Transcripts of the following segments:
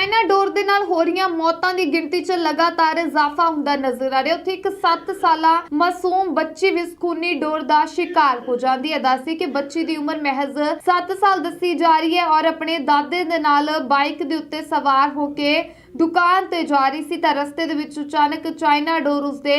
China ਡੋਰ ਦੇ ਨਾਲ ਹੋ ਰਹੀਆਂ ਮੌਤਾਂ ਦੀ ਗਿਣਤੀ 'ਚ ਲਗਾਤਾਰ ਇਜ਼ਾਫਾ ਹੁੰਦਾ ਨਜ਼ਰ ਆ ਰਿਹਾ। ਉੱਥੇ ਇੱਕ 7 ਸਾਲਾ ਮਾਸੂਮ ਬੱਚੀ ਵੀ ਖੂਨੀ ਡੋਰ ਦਾ ਸ਼ਿਕਾਰ ਹੋ ਜਾਂਦੀ ਹੈ। ਦੱਸੀ ਕਿ ਬੱਚੀ ਦੀ ਉਮਰ ਮਹਿਜ਼ 7 ਸਾਲ ਦੱਸੀ ਜਾ ਰਹੀ ਹੈ ਔਰ ਆਪਣੇ ਦਾਦੇ ਦੇ ਨਾਲ ਬਾਈਕ ਦੇ ਉੱਤੇ ਸਵਾਰ ਹੋ ਕੇ ਦੁਕਾਨ ਤੇ ਜਾ ਰਹੀ ਸੀ ਤਾਂ ਰਸਤੇ ਦੇ ਵਿੱਚ ਅਚਾਨਕ ਚਾਈਨਾ ਡੋਰ ਉਸਦੇ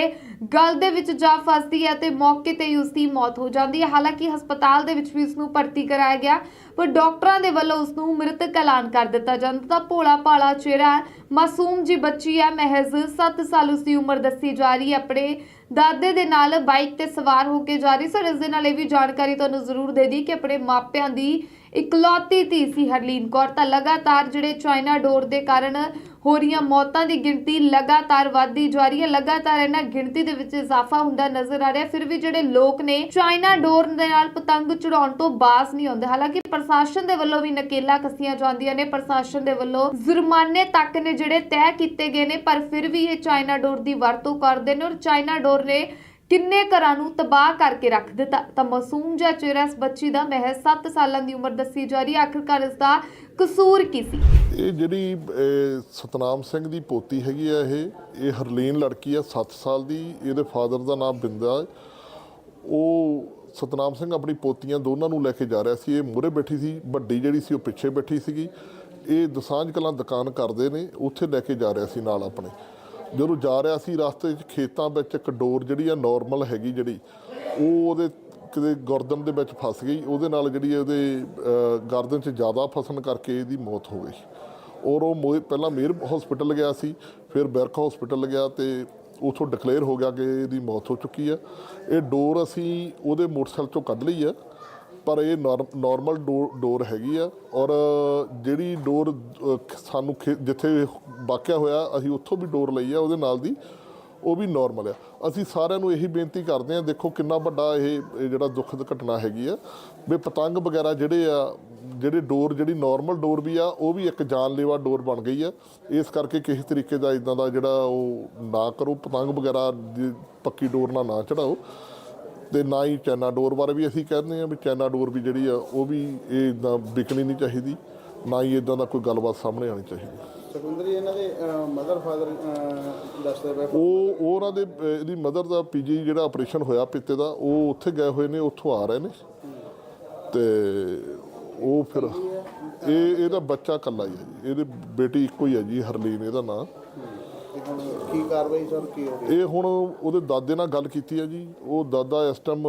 ਗਲ ਦੇ ਵਿੱਚ ਜਾ ਫਸਦੀ ਹੈ ਤੇ ਮੌਕੇ ਤੇ ਹੀ ਉਸਦੀ ਮੌਤ ਹੋ ਜਾਂਦੀ ਹੈ। ਹਾਲਾਂਕਿ ਹਸਪਤਾਲ ਦੇ ਵਿੱਚ ਵੀ ਉਸ ਨੂੰ ਭਰਤੀ ਕਰਾਇਆ ਗਿਆ, ਪਰ ਡਾਕਟਰਾਂ ਦੇ ਵੱਲੋਂ ਉਸ ਨੂੰ ਮ੍ਰਿਤਕ ਐਲਾਨ ਕਰ ਦਿੱਤਾ ਜਾਂਦਾ ਤਾਂ ਭੋਲਾ ਭਾਲਾ ਚਿਹਰਾ ਮਾਸੂਮ ਜੀ ਬੱਚੀ ਹੈ। ਮਹਿਜ਼ 7 ਸਾਲ ਉਸ ਦੀ ਉਮਰ ਦੱਸੀ ਜਾ ਰਹੀ ਹੈ। ਆਪਣੇ ਦਾਦੇ ਦੇ ਨਾਲ ਬਾਈਕ ਤੇ ਸਵਾਰ ਹੋ ਕੇ ਜਾ ਰਹੀ ਸਰ ਇਸ ਦੇ ਨਾਲ ਇਹ ਵੀ ਜਾਣਕਾਰੀ ਤੁਹਾਨੂੰ ਜ਼ਰੂਰ ਦੇ ਦੀ ਕਿ ਆਪਣੇ ਮਾਪਿਆਂ ਦੀ ਇਕਲੌਤੀ ਧੀ ਸੀ ਹਰਲੀਨ ਕੌਰ ਤਾਂ ਲਗਾਤਾਰ ਜਿਹੜੇ ਚਾਈਨਾ ਡੋਰ ਦੇ ਕਾਰਨ ਹੋ ਰਹੀਆਂ ਮੌਤਾਂ ਦੀ ਗਿਣਤੀ ਲਗਾਤਾਰ ਵਧਦੀ ਜਾ ਰਹੀ ਹੈ। ਲਗਾਤਾਰ ਇਹਨਾਂ ਗਿਣਤੀ ਦੇ ਵਿੱਚ ਇਜ਼ਾਫਾ ਹੁੰਦਾ ਨਜ਼ਰ ਆ ਰਿਹਾ। ਫਿਰ ਵੀ ਜਿਹੜੇ ਲੋਕ ਨੇ ਚਾਈਨਾ ਡੋਰ ਦੇ ਨਾਲ ਪਤੰਗ ਚੜਾਉਣ ਤੋਂ ਬਾਜ਼ ਨਹੀਂ ਆਉਂਦੇ। ਹਾਲਾਂਕਿ ਪ੍ਰਸ਼ਾਸਨ ਦੇ ਵੱਲੋਂ ਵੀ ਨਕੇਲਾ ਕੱਸੀਆਂ ਜਾਂਦੀਆਂ ਨੇ। ਪ੍ਰਸ਼ਾਸਨ ਦੇ ਵੱਲੋਂ ਜੁਰਮਾਨੇ ਤੱਕ ਨੇ ਜਿਹੜੇ ਤੈਅ ਕੀਤੇ ਗਏ ਨੇ, ਪਰ ਫਿਰ ਵੀ ਇਹ ਚਾਈਨਾ ਡੋਰ ਦੀ ਵਰਤੋਂ ਕਰਦੇ ਨੇ ਔਰ ਚਾਈਨਾ ਡੋਰ ਨੇ ਕਿੰਨੇ ਘਰਾਂ ਨੂੰ ਤਬਾਹ ਕਰਕੇ ਰੱਖ ਦਿੱਤਾ? ਤਾਂ ਮਾਸੂਮ ਜਿਹਾ ਚਿਹਰਾ ਇਸ ਬੱਚੀ ਦਾ ਮਹਿਜ਼ 7 ਸਾਲਾਂ ਦੀ ਉਮਰ ਦੱਸੀ ਜਾ ਰਹੀ ਹੈ। ਆਖਿਰਕਾਰ ਇਸ ਦਾ ਕਸੂਰ ਕੀ ਸੀ? ਇਹ ਜਿਹੜੀ ਅਹ, ਸਤਨਾਮ ਸਿੰਘ ਦੀ ਪੋਤੀ ਹੈਗੀ ਆ ਇਹ ਇਹ ਹਰਲੀਨ ਲੜਕੀ ਆ 7 ਸਾਲ ਦੀ। ਇਹਦੇ ਫਾਦਰ ਦਾ ਨਾਮ ਬਿੰਦਾ। ਹੈ। ਉਹ ਸਤਨਾਮ ਸਿੰਘ ਆਪਣੀ ਪੋਤੀਆਂ ਦੋਨਾਂ ਨੂੰ ਲੈ ਕੇ ਜਾ ਰਿਹਾ ਸੀ। ਇਹ ਮੂਹਰੇ ਬੈਠੀ ਸੀ ਵੱਡੀ ਜਿਹੜੀ ਸੀ ਉਹ ਪਿੱਛੇ ਬੈਠੀ ਸੀਗੀ। ਇਹ ਦਸਾਂਝ ਕਲਾਂ ਦੁਕਾਨ ਕਰਦੇ ਨੇ ਉੱਥੇ ਲੈ ਕੇ ਜਾ ਰਿਹਾ ਸੀ ਨਾਲ ਆਪਣੇ। ਜਦੋਂ ਜਾ ਰਿਹਾ ਸੀ ਰਸਤੇ 'ਚ ਖੇਤਾਂ ਵਿੱਚ ਇੱਕ ਡੋਰ ਜਿਹੜੀ ਆ ਨਾਰਮਲ ਹੈਗੀ ਜਿਹੜੀ, ਉਹ ਉਹਦੇ ਕਿਤੇ ਗਰਦਨ ਦੇ ਵਿੱਚ ਫਸ ਗਈ। ਉਹਦੇ ਨਾਲ ਜਿਹੜੀ ਉਹਦੇ ਗਰਦਨ 'ਚ ਜ਼ਿਆਦਾ ਫਸਣ ਕਰਕੇ ਇਹਦੀ ਮੌਤ ਹੋ ਗਈ। ਔਰ ਉਹ ਮੋਏ- ਪਹਿਲਾਂ ਮੇਰ ਹਸਪੀਟਲ ਗਿਆ ਸੀ, ਫਿਰ ਬਰਕ ਹਸਪੀਟਲ ਗਿਆ ਤੇ ਉਥੋਂ ਡਿਕਲੇਅਰ ਹੋ ਗਿਆ ਕਿ ਇਹਦੀ ਮੌਤ ਹੋ ਚੁੱਕੀ ਹੈ ਇਹ ਡੋਰ ਅਸੀਂ ਉਹਦੇ ਮੋਟਰਸਾਈਕਲ ਚੋਂ ਕੱਢ ਲਈ ਆ। ਪਰ ਇਹ ਨਾਰਮਲ ਡੋਰ ਹੈਗੀ ਆ ਔਰ ਜਿਹੜੀ ਡੋਰ ਸਾਨੂੰ ਖੇ- ਜਿੱਥੇ ਵਾਕਿਆ ਹੋਇਆ ਅਸੀਂ ਉੱਥੋਂ ਵੀ ਡੋਰ ਲਈ ਆ ਉਹਦੇ ਨਾਲ ਦੀ, ਉਹ ਵੀ ਨਾਰਮਲ ਆ। ਅਸੀਂ ਸਾਰਿਆਂ ਨੂੰ ਇਹੀ ਬੇਨਤੀ ਕਰਦੇ ਆ ਦੇਖੋ ਕਿੰਨਾ ਵੱਡਾ ਇਹ ਜਿਹੜਾ ਦੁੱਖਦ ਘਟਨਾ ਹੈਗੀ ਆ। ਵੀ ਪਤੰਗ ਵਗੈਰਾ ਜਿਹੜੇ ਆ, ਜਿਹੜੇ ਡੋਰ, ਜਿਹੜੀ ਨਾਰਮਲ ਡੋਰ ਵੀ ਆ, ਉਹ ਵੀ ਇੱਕ ਜਾਨਲੇਵਾ ਡੋਰ ਬਣ ਗਈ ਆ। ਇਸ ਕਰਕੇ ਕਿਸੇ ਤਰੀਕੇ ਦਾ ਇਦਾਂ ਦਾ ਜਿਹੜਾ ਉਹ ਨਾ ਕਰੋ, ਪਤੰਗ ਵਗੈਰਾ ਦੀ ਪੱਕੀ ਡੋਰ ਨਾਲ ਨਾ ਚੜਾਓ। ਤੇ ਨਾ ਹੀ ਚਾਈਨਾ ਡੋਰ ਬਾਰੇ ਵੀ ਅਸੀਂ ਕਹਿੰਦੇ ਆ ਵੀ ਚਾਈਨਾ ਡੋਰ ਵੀ ਜਿਹੜੀ ਆ ਉਹ ਵੀ ਇਹ ਇਦਾਂ ਵਿਕਣੀ ਨਹੀਂ ਚਾਹੀਦੀ ਨਾ ਹੀ ਇਦਾਂ ਦਾ ਕੋਈ ਗੱਲਬਾਤ ਸਾਹਮਣੇ ਆਣੀ ਚਾਹੀਦੀ। ਸੁਖਵਿੰਦਰ ਜੀ ਇਹਨਾਂ ਦੇ ਮਦਰ ਫਾਦਰ ਦੱਸਦੇ ਪਏ। ਉਹ ਉਹ ਉਹਨਾਂ ਦੇ ਅਹ, ਇਹਦੀ ਮਦਰ ਦਾ ਪੀਜੀ ਜਿਹੜਾ ਆਪਰੇਸ਼ਨ ਹੋਇਆ ਪਿੱਤੇ ਦਾ ਉਹ ਉੱਥੇ ਗਏ ਹੋਏ ਨੇ ਉੱਥੋਂ ਆ ਰਹੇ ਨੇ। ਤੇ ਉਹ ਫਿਰ ਇਹ ਇਹਦਾ ਬੱਚਾ ਇਕੱਲਾ ਹੀ ਹੈ ਜੀ ਇਹਦੀ ਬੇਟੀ ਇੱਕੋ ਹੀ ਹੈ ਜੀ ਹਰਲੀਨ ਇਹਦਾ ਨਾਂ। ਤੇ ਹੁਣ ਕੀ ਕਾਰਵਾਈ ਸਰ ਕੀ ਹੋ ਇਹ ਹੁਣ ਉਹਦੇ ਦਾਦੇ ਨਾਲ ਗੱਲ ਕੀਤੀ ਹੈ ਜੀ। ਉਹ ਦਾਦਾ ਇਸ ਟਾਈਮ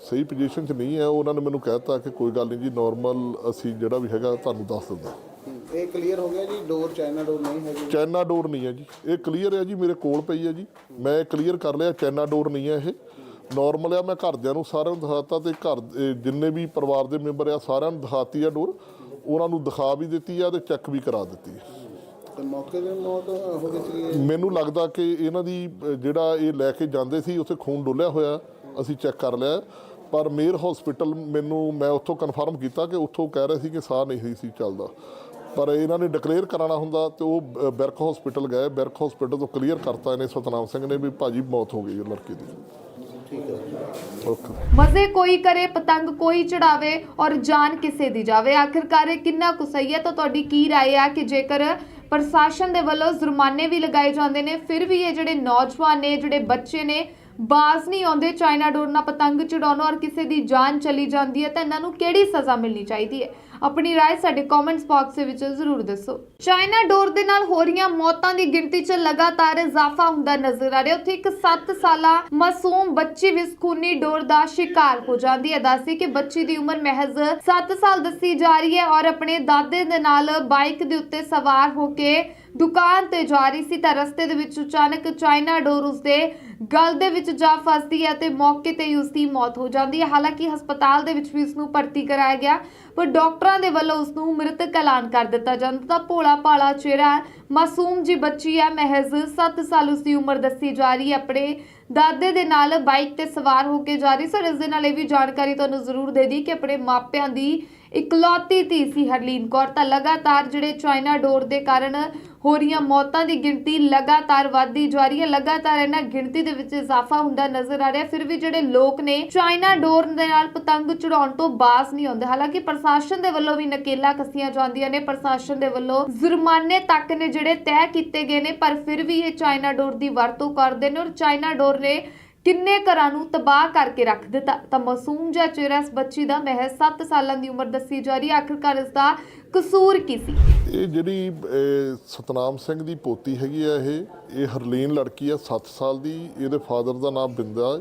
ਸਹੀ ਪੋਜੀਸ਼ਨ 'ਚ ਨਹੀਂ ਹੈ। ਉਹਨਾਂ ਨੇ ਮੈਨੂੰ ਕਹਿਤਾ ਕਿ ਕੋਈ ਗੱਲ ਨਹੀਂ ਜੀ ਨਾਰਮਲ ਅਸੀਂ ਜਿਹੜਾ ਵੀ ਹੈਗਾ ਤੁਹਾਨੂੰ ਦੱਸ ਦਿੰਦੇ ਇਹ ਕਲੀਅਰ ਹੋ ਗਿਆ ਜੀ ਡੋਰ ਚਾਈਨਾ ਡੋਰ ਨਹੀਂ ਹੈਗੀ। ਚਾਈਨਾ ਡੋਰ ਨਹੀਂ ਹੈ ਜੀ। ਇਹ ਕਲੀਅਰ ਹੈ ਜੀ ਮੇਰੇ ਕੋਲ ਪਈ ਹੈ ਜੀ। ਮੈਂ ਕਲੀਅਰ ਕਰ ਲਿਆ ਚਾਈਨਾ ਡੋਰ ਨਹੀਂ ਹੈ ਇਹ। ਨਾਰਮਲ ਆ ਮੈਂ ਘਰਦਿਆਂ ਨੂੰ ਸਾਰਿਆਂ ਨੂੰ ਦਿਖਾਤਾ ਤੇ ਘਰ ਇਹ ਜਿੰਨੇ ਵੀ ਪਰਿਵਾਰ ਦੇ ਮੈਂਬਰ ਆ ਸਾਰਿਆਂ ਨੂੰ ਦਿਖਾਤੀ ਆ ਡੋਰ ਉਹਨਾਂ ਨੂੰ ਦਿਖਾ ਵੀ ਦਿੱਤੀ ਆ ਤੇ ਚੈੱਕ ਵੀ ਕਰਾ ਦਿੱਤੀ ਹੈ ਤੇ ਮੌਕੇ ਤੇ ਮੌਤ ਹੋ ਗਈ ਸੀ ਮੈਨੂੰ ਲੱਗਦਾ ਕਿ ਇਹਨਾਂ ਦੀ ਅਹ, ਜਿਹੜਾ ਇਹ ਲੈ ਕੇ ਜਾਂਦੇ ਸੀ ਉੱਥੇ ਖੂਨ ਡੁੱਲਿਆ ਹੋਇਆ ਅਸੀਂ ਚੈੱਕ ਕਰ ਲਿਆ ਪਰ ਮੇਰ ਹਸਪੀਟਲ ਮੈਨੂੰ ਮੈਂ ਉੱਥੋਂ ਕਨਫਰਮ ਕੀਤਾ ਕਿ ਉੱਥੋਂ ਕਹਿ ਰਹੇ ਸੀ ਕਿ ਸਾਹ ਨਹੀਂ ਸੀ ਚੱਲਦਾ ਪਰ ਇਹਨਾਂ ਨੇ ਡਿਕਲੇਅਰ ਕਰਾਉਣਾ ਹੁੰਦਾ ਤੇ ਉਹ ਅਹ, ਬਿਰਕ ਹਸਪੀਟਲ ਗਏ ਬਿਰਕ ਹਸਪੀਟਲ ਤੋਂ ਕਲੀਅਰ ਕਰਤਾ ਇਹਨੇ ਸਤਨਾਮ ਸਿੰਘ ਨੇ ਵੀ ਭਾਜੀ ਮੌਤ ਹੋ ਗਈ ਹੈ ਲੜਕੇ ਦੀ ਠੀਕ ਹੈ ਓਕੇ ਮਜ਼ੇ ਕੋਈ ਕਰੇ ਪਤੰਗ ਕੋਈ ਚੜਾਵੇ ਔਰ ਜਾਨ ਕਿਸੇ ਦੀ ਜਾਵੇ ਆਖਿਰਕਾਰ ਇਹ ਕਿੰਨਾ ਕੁ ਸਹੀ ਹੈ ਤਾਂ ਤੁਹਾਡੀ ਕੀ رائے ਆ ਕਿ ਜੇਕਰ ਪ੍ਰਸ਼ਾਸਨ ਦੇ ਵੱਲੋਂ ਜੁਰਮਾਨੇ ਵੀ ਲਗਾਏ ਜਾਂਦੇ ਨੇ। ਫਿਰ ਵੀ ਇਹ ਜਿਹੜੇ ਨੌਜਵਾਨ ਨੇ, ਜਿਹੜੇ ਬੱਚੇ ਨੇ, ਬਾਜ਼ ਨਹੀਂ ਆਉਂਦੇ। ਚਾਈਨਾ ਡੋਰ ਨਾਲ ਪਤੰਗ ਚੜਾਉਣ ਔਰ ਕਿਸੇ ਦੀ ਜਾਨ ਚਲੀ ਜਾਂਦੀ ਹੈ ਤਾਂ ਇਹਨਾਂ ਨੂੰ ਕਿਹੜੀ ਸਜ਼ਾ ਮਿਲਣੀ ਚਾਹੀਦੀ ਹੈ? ਆਪਣੀ رائے ਸਾਡੇ ਕਮੈਂਟਸ ਬਾਕਸ ਦੇ ਵਿੱਚ ਜ਼ਰੂਰ ਦੱਸੋ ਚਾਈਨਾ ਡੋਰ ਦੇ ਨਾਲ ਹੋ ਰਹੀਆਂ ਮੌਤਾਂ ਦੀ ਗਿਣਤੀ 'ਚ ਲਗਾਤਾਰ ਇਜ਼ਾਫਾ ਹੁੰਦਾ ਨਜ਼ਰ ਆ ਰਿਹਾ ਉੱਥੇ ਇੱਕ 7 ਸਾਲਾ ਮਾਸੂਮ ਬੱਚੀ ਵੀ ਇਸ ਖੂਨੀ ਡੋਰ ਦਾ ਸ਼ਿਕਾਰ ਹੋ ਜਾਂਦੀ ਹੈ ਦੱਸੀ ਕਿ ਬੱਚੀ ਦੀ ਉਮਰ ਮਹਿਜ਼ 7 ਸਾਲ ਦੱਸੀ ਜਾ ਰਹੀ ਹੈ ਔਰ ਆਪਣੇ ਦਾਦੇ ਦੇ ਨਾਲ ਬਾਈਕ ਦੇ ਉੱਤੇ ਸਵਾਰ ਹੋ ਕੇ ਦੁਕਾਨ ਤੇ ਜਾ ਰਹੀ ਸੀ ਤਾਂ ਰਸਤੇ ਦੇ ਵਿੱਚ ਅਚਾਨਕ ਚਾਈਨਾ ਡੋਰ ਉਸਦੇ ਗਲ ਦੇ ਵਿੱਚ ਜਾ ਫਸਦੀ ਹੈ ਤੇ ਮੌਕੇ ਤੇ ਹੀ ਉਸਦੀ ਮੌਤ ਹੋ ਜਾਂਦੀ ਹੈ। ਹਾਲਾਂਕਿ ਹਸਪਤਾਲ ਦੇ ਵਿੱਚ ਵੀ ਉਸ ਨੂੰ ਭਰਤੀ ਕਰਾਇਆ ਗਿਆ, ਪਰ ਡਾਕਟਰਾਂ ਦੇ ਵੱਲੋਂ ਉਸ ਨੂੰ ਮ੍ਰਿਤਕ ਐਲਾਨ ਕਰ ਦਿੱਤਾ ਜਾਂਦਾ ਤਾਂ ਭੋਲਾ ਭਾਲਾ ਚਿਹਰਾ ਮਾਸੂਮ ਜੀ ਬੱਚੀ ਹੈ। ਮਹਿਜ਼ 7 ਸਾਲ ਉਸ ਦੀ ਉਮਰ ਦੱਸੀ ਜਾ ਰਹੀ ਹੈ। ਆਪਣੇ ਦਾਦੇ ਦੇ ਨਾਲ ਬਾਈਕ ਤੇ ਸਵਾਰ ਹੋ ਕੇ ਜਾ ਰਹੀ ਸਰ, ਇਸ ਦੇ ਨਾਲ ਇਹ ਵੀ ਜਾਣਕਾਰੀ ਤੁਹਾਨੂੰ ਜ਼ਰੂਰ ਦੇ ਦੀ ਕਿ ਆਪਣੇ ਮਾਪਿਆਂ ਦੀ ਇਕਲੌਤੀ ਧੀ ਸੀ ਹਰਲੀਨ ਕੌਰ। ਤਾਂ ਲਗਾਤਾਰ ਜਿਹੜੇ ਚਾਈਨਾ ਡੋਰ ਦੇ ਕਾਰਨ ਹੋ ਰਹੀਆਂ ਮੌਤਾਂ ਦੀ ਗਿਣਤੀ ਲਗਾਤਾਰ ਵੱਧਦੀ ਜਾ ਰਹੀ ਹੈ। ਲਗਾਤਾਰ ਇਹਨਾਂ ਗਿਣਤੀ ਦੇ ਵਿੱਚ ਇਜ਼ਾਫਾ ਹੁੰਦਾ ਨਜ਼ਰ ਆ ਰਿਹਾ। ਫਿਰ ਵੀ ਜਿਹੜੇ ਲੋਕ ਨੇ ਚਾਈਨਾ ਡੋਰ ਦੇ ਨਾਲ ਪਤੰਗ ਚੜਾਉਣ ਤੋਂ ਬਾਜ਼ ਨਹੀਂ ਆਉਂਦੇ। ਹਾਲਾਂਕਿ ਪ੍ਰਸ਼ਾਸਨ ਦੇ ਵੱਲੋਂ ਵੀ ਨਕੇਲਾ ਕੱਸੀਆਂ ਜਾਂਦੀਆਂ ਨੇ। ਪ੍ਰਸ਼ਾਸਨ ਦੇ ਵੱਲੋਂ ਜੁਰਮਾਨੇ ਤੱਕ ਨੇ ਜਿਹੜੇ ਤੈਅ ਕੀਤੇ ਗਏ ਨੇ। ਪਰ ਫਿਰ ਵੀ ਇਹ ਚਾਈਨਾ ਡੋਰ ਦੀ ਵਰਤੋਂ ਕਰਦੇ ਨੇ ਔਰ ਚਾਈਨਾ ਡੋਰ ਨੇ ਕਿੰਨੇ ਘਰਾਂ ਨੂੰ ਤਬਾਹ ਕਰਕੇ ਰੱਖ ਦਿੱਤਾ? ਤਾਂ ਮਾਸੂਮ ਜਿਹਾ ਚਿਹਰਾ ਇਸ ਬੱਚੀ ਦਾ ਮਹਿਜ਼ 7 ਸਾਲਾਂ ਦੀ ਉਮਰ ਦੱਸੀ ਜਾ ਰਹੀ ਹੈ। ਇਸ ਦਾ ਕਸੂਰ ਕੀ ਸੀ? ਇਹ ਜਿਹੜੀ ਸਤਨਾਮ ਸਿੰਘ ਦੀ ਪੋਤੀ ਹੈਗੀ ਆ ਇਹ ਇਹ ਹਰਲੀਨ ਲੜਕੀ ਆ 7 ਸਾਲ ਦੀ, ਇਹਦੇ ਫਾਦਰ ਦਾ ਨਾਮ ਬਿੰਦਾ। ਹੈ।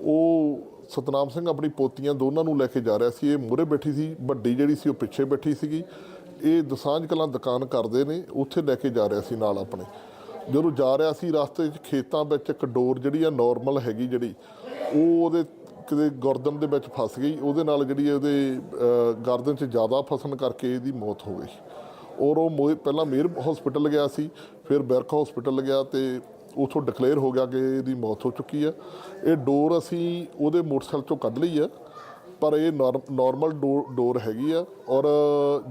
ਉਹ ਸਤਨਾਮ ਸਿੰਘ ਆਪਣੀ ਪੋਤੀਆਂ ਦੋਨਾਂ ਨੂੰ ਲੈ ਕੇ ਜਾ ਰਿਹਾ ਸੀ। ਇਹ ਮੂਹਰੇ ਬੈਠੀ ਸੀ, ਵੱਡੀ ਜਿਹੜੀ ਸੀ ਉਹ ਪਿੱਛੇ ਬੈਠੀ ਸੀਗੀ। ਇਹ ਦਸਾਂਝ ਕਲਾਂ ਦੁਕਾਨ ਕਰਦੇ ਨੇ, ਉੱਥੇ ਲੈ ਕੇ ਜਾ ਰਿਹਾ ਸੀ ਨਾਲ ਆਪਣੇ। ਜਦੋਂ ਜਾ ਰਿਹਾ ਸੀ ਰਸਤੇ 'ਚ ਖੇਤਾਂ ਵਿੱਚ ਇੱਕ ਡੋਰ ਜਿਹੜੀ ਆ ਨਾਰਮਲ ਹੈਗੀ ਜਿਹੜੀ, ਉਹ ਉਹਦੇ ਕਿਤੇ ਗਰਦਨ ਦੇ ਵਿੱਚ ਫਸ ਗਈ। ਉਹਦੇ ਨਾਲ ਜਿਹੜੀ ਉਹਦੇ ਗਰਦਨ 'ਚ ਜ਼ਿਆਦਾ ਫਸਣ ਕਰਕੇ ਇਹਦੀ ਮੌਤ ਹੋ ਗਈ। ਔਰ ਉਹ ਮੋਏ- ਪਹਿਲਾਂ ਮੇਰ ਹਸਪੀਟਲ ਗਿਆ ਸੀ, ਫਿਰ ਬੈਰਕ ਹਸਪੀਟਲ ਗਿਆ ਤੇ ਉਥੋਂ ਡਿਕਲੇਅਰ ਹੋ ਗਿਆ ਕਿ ਇਹਦੀ ਮੌਤ ਹੋ ਚੁੱਕੀ ਆ। ਇਹ ਡੋਰ ਅਸੀਂ ਉਹਦੇ ਮੋਟਰਸਾਈਕਲ ਚੋਂ ਕੱਢ ਲਈ ਆ। ਪਰ ਇਹ ਨਾਰਮਲ ਡੋਰ ਹੈਗੀ ਆ ਔਰ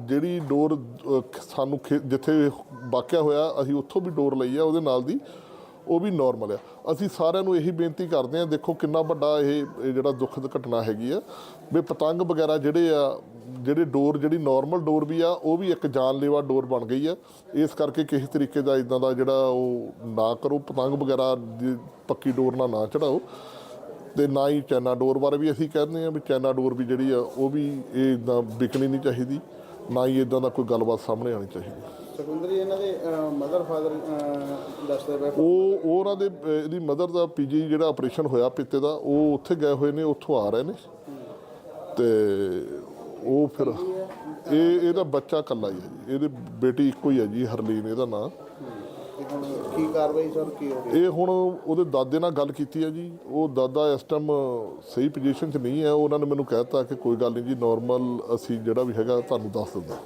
ਜਿਹੜੀ ਡੋਰ ਸਾਨੂੰ ਖੇ- ਜਿੱਥੇ ਵਾਕਿਆ ਹੋਇਆ ਅਸੀਂ ਉੱਥੋਂ ਵੀ ਡੋਰ ਲਈ ਆ ਉਹਦੇ ਨਾਲ ਦੀ, ਉਹ ਵੀ ਨਾਰਮਲ ਆ। ਅਸੀਂ ਸਾਰਿਆਂ ਨੂੰ ਇਹੀ ਬੇਨਤੀ ਕਰਦੇ ਆ, ਦੇਖੋ ਕਿੰਨਾ ਵੱਡਾ ਇਹ ਇਹ ਜਿਹੜਾ ਦੁਖਦ ਘਟਨਾ ਹੈਗੀ ਆ। ਵੀ ਪਤੰਗ ਵਗੈਰਾ ਜਿਹੜੇ ਆ, ਜਿਹੜੇ ਡੋਰ, ਜਿਹੜੀ ਨਾਰਮਲ ਡੋਰ ਵੀ ਆ, ਉਹ ਵੀ ਇੱਕ ਜਾਨਲੇਵਾ ਡੋਰ ਬਣ ਗਈ ਆ। ਇਸ ਕਰਕੇ ਕਿਸੇ ਤਰੀਕੇ ਦਾ ਇਦਾਂ ਦਾ ਜਿਹੜਾ ਉਹ ਨਾ ਕਰੋ, ਪਤੰਗ ਵਗੈਰਾ ਦੀ ਪੱਕੀ ਡੋਰ ਨਾਲ ਨਾ ਚੜਾਓ। ਤੇ ਨਾ ਹੀ ਚਾਈਨਾ ਡੋਰ ਬਾਰੇ ਵੀ ਅਸੀਂ ਕਹਿੰਦੇ ਆ ਵੀ ਚਾਈਨਾ ਡੋਰ ਵੀ ਜਿਹੜੀ ਆ ਉਹ ਵੀ ਇਹ ਇਦਾਂ ਵਿਕਣੀ ਨਹੀਂ ਚਾਹੀਦੀ ਨਾ ਹੀ ਇਦਾਂ ਦਾ ਕੋਈ ਗੱਲਬਾਤ ਸਾਹਮਣੇ ਆਣੀ ਚਾਹੀਦੀ। ਸੁਖਵਿੰਦਰ ਜੀ ਇਹਨਾਂ ਦੇ ਮਦਰ ਫਾਦਰ ਦੱਸਦੇ ਪਏ ਉਹ ਉਹ ਉਹਨਾਂ ਦੇ ਅਹ, ਇਹਦੀ ਮਦਰ ਦਾ ਪੀਜੀ ਜਿਹੜਾ ਆਪਰੇਸ਼ਨ ਹੋਇਆ ਪਿੱਤੇ ਦਾ ਉਹ ਉੱਥੇ ਗਏ ਹੋਏ ਨੇ ਉੱਥੋਂ ਆ ਰਹੇ ਨੇ। ਤੇ ਉਹ ਫਿਰ ਇਹ ਇਹਦਾ ਬੱਚਾ ਇਕੱਲਾ ਹੀ ਹੈ ਜੀ ਇਹਦੀ ਬੇਟੀ ਇੱਕੋ ਹੀ ਹੈ ਜੀ ਹਰਲੀਨ ਇਹਦਾ ਨਾਂ। ਹੁਣ ਕੀ ਕਾਰਵਾਈ ਸਰ ਕੀ ਹੋ ਰਹੀ ਇਹ ਹੁਣ ਉਹਦੇ ਦਾਦੇ ਨਾਲ ਗੱਲ ਕੀਤੀ ਹੈ ਜੀ। ਉਹ ਦਾਦਾ ਇਸ ਟਾਈਮ ਸਹੀ ਪੋਜੀਸ਼ਨ 'ਚ ਨਹੀਂ ਹੈ। ਉਹਨਾਂ ਨੇ ਮੈਨੂੰ ਕਹਿਤਾ ਕਿ ਕੋਈ ਗੱਲ ਨਹੀਂ ਜੀ ਨਾਰਮਲ ਅਸੀਂ ਜਿਹੜਾ ਵੀ ਹੈਗਾ ਤੁਹਾਨੂੰ ਦੱਸ ਦਿੰਦਾ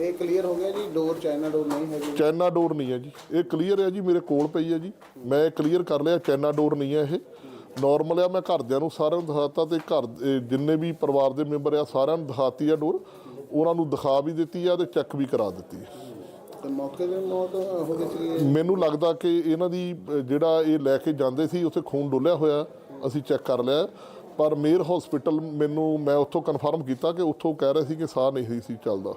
ਇਹ ਕਲੀਅਰ ਹੋ ਗਿਆ ਜੀ ਡੋਰ ਚਾਈਨਾ ਡੋਰ ਨਹੀਂ ਹੈਗੀ ਚਾਈਨਾ ਡੋਰ ਨਹੀਂ ਹੈ ਜੀ। ਇਹ ਕਲੀਅਰ ਹੈ ਜੀ ਮੇਰੇ ਕੋਲ ਪਈ ਹੈ ਜੀ। ਮੈਂ ਕਲੀਅਰ ਕਰ ਲਿਆ ਚਾਈਨਾ ਡੋਰ ਨਹੀਂ ਹੈ ਇਹ। ਨਾਰਮਲ ਆ ਮੈਂ ਘਰਦਿਆਂ ਨੂੰ ਸਾਰਿਆਂ ਨੂੰ ਦਿਖਾਤਾ ਤੇ ਘਰ ਇਹ ਜਿੰਨੇ ਵੀ ਪਰਿਵਾਰ ਦੇ ਮੈਂਬਰ ਆ ਸਾਰਿਆਂ ਨੂੰ ਦਿਖਾਤੀ ਆ ਡੋਰ ਉਹਨਾਂ ਨੂੰ ਦਿਖਾ ਵੀ ਦਿੱਤੀ ਆ ਤੇ ਚੈੱਕ ਵੀ ਕਰਾ ਦਿੱਤੀ ਹੈ ਮੈਨੂੰ ਲੱਗਦਾ ਕਿ ਇਹਨਾਂ ਦੀ ਜਿਹੜਾ ਇਹ ਲੈ ਕੇ ਜਾਂਦੇ ਸੀ ਉੱਥੇ ਖੂਨ ਡੁੱਲਿਆ ਹੋਇਆ ਅਸੀਂ ਚੈੱਕ ਕਰ ਲਿਆ। ਪਰ ਮੇਰ ਹਸਪੀਟਲ ਮੈਨੂੰ ਮੈਂ ਉੱਥੋਂ ਕਨਫਰਮ ਕੀਤਾ ਕਿ ਉੱਥੋਂ ਕਹਿ ਰਹੇ ਸੀ ਕਿ ਸਾਹ ਨਹੀਂ ਸੀ ਚੱਲਦਾ।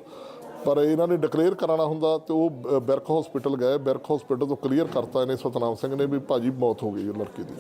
ਪਰ ਇਹਨਾਂ ਨੇ ਡਿਕਲੇਅਰ ਕਰਾਣਾ ਹੁੰਦਾ ਤੇ ਉਹ ਬ- ਹਸਪੀਟਲ ਗਏ। ਬੈਰਕ ਹਸਪੀਟਲ ਤੋਂ ਕਲੀਅਰ ਕਰਤਾ ਇਹਨੇ ਸਤਨਾਮ ਸਿੰਘ ਨੇ ਵੀ ਭਾਜੀ ਮੌਤ ਹੋ ਗਈ ਹੈ ਲੜਕੇ ਦੀ।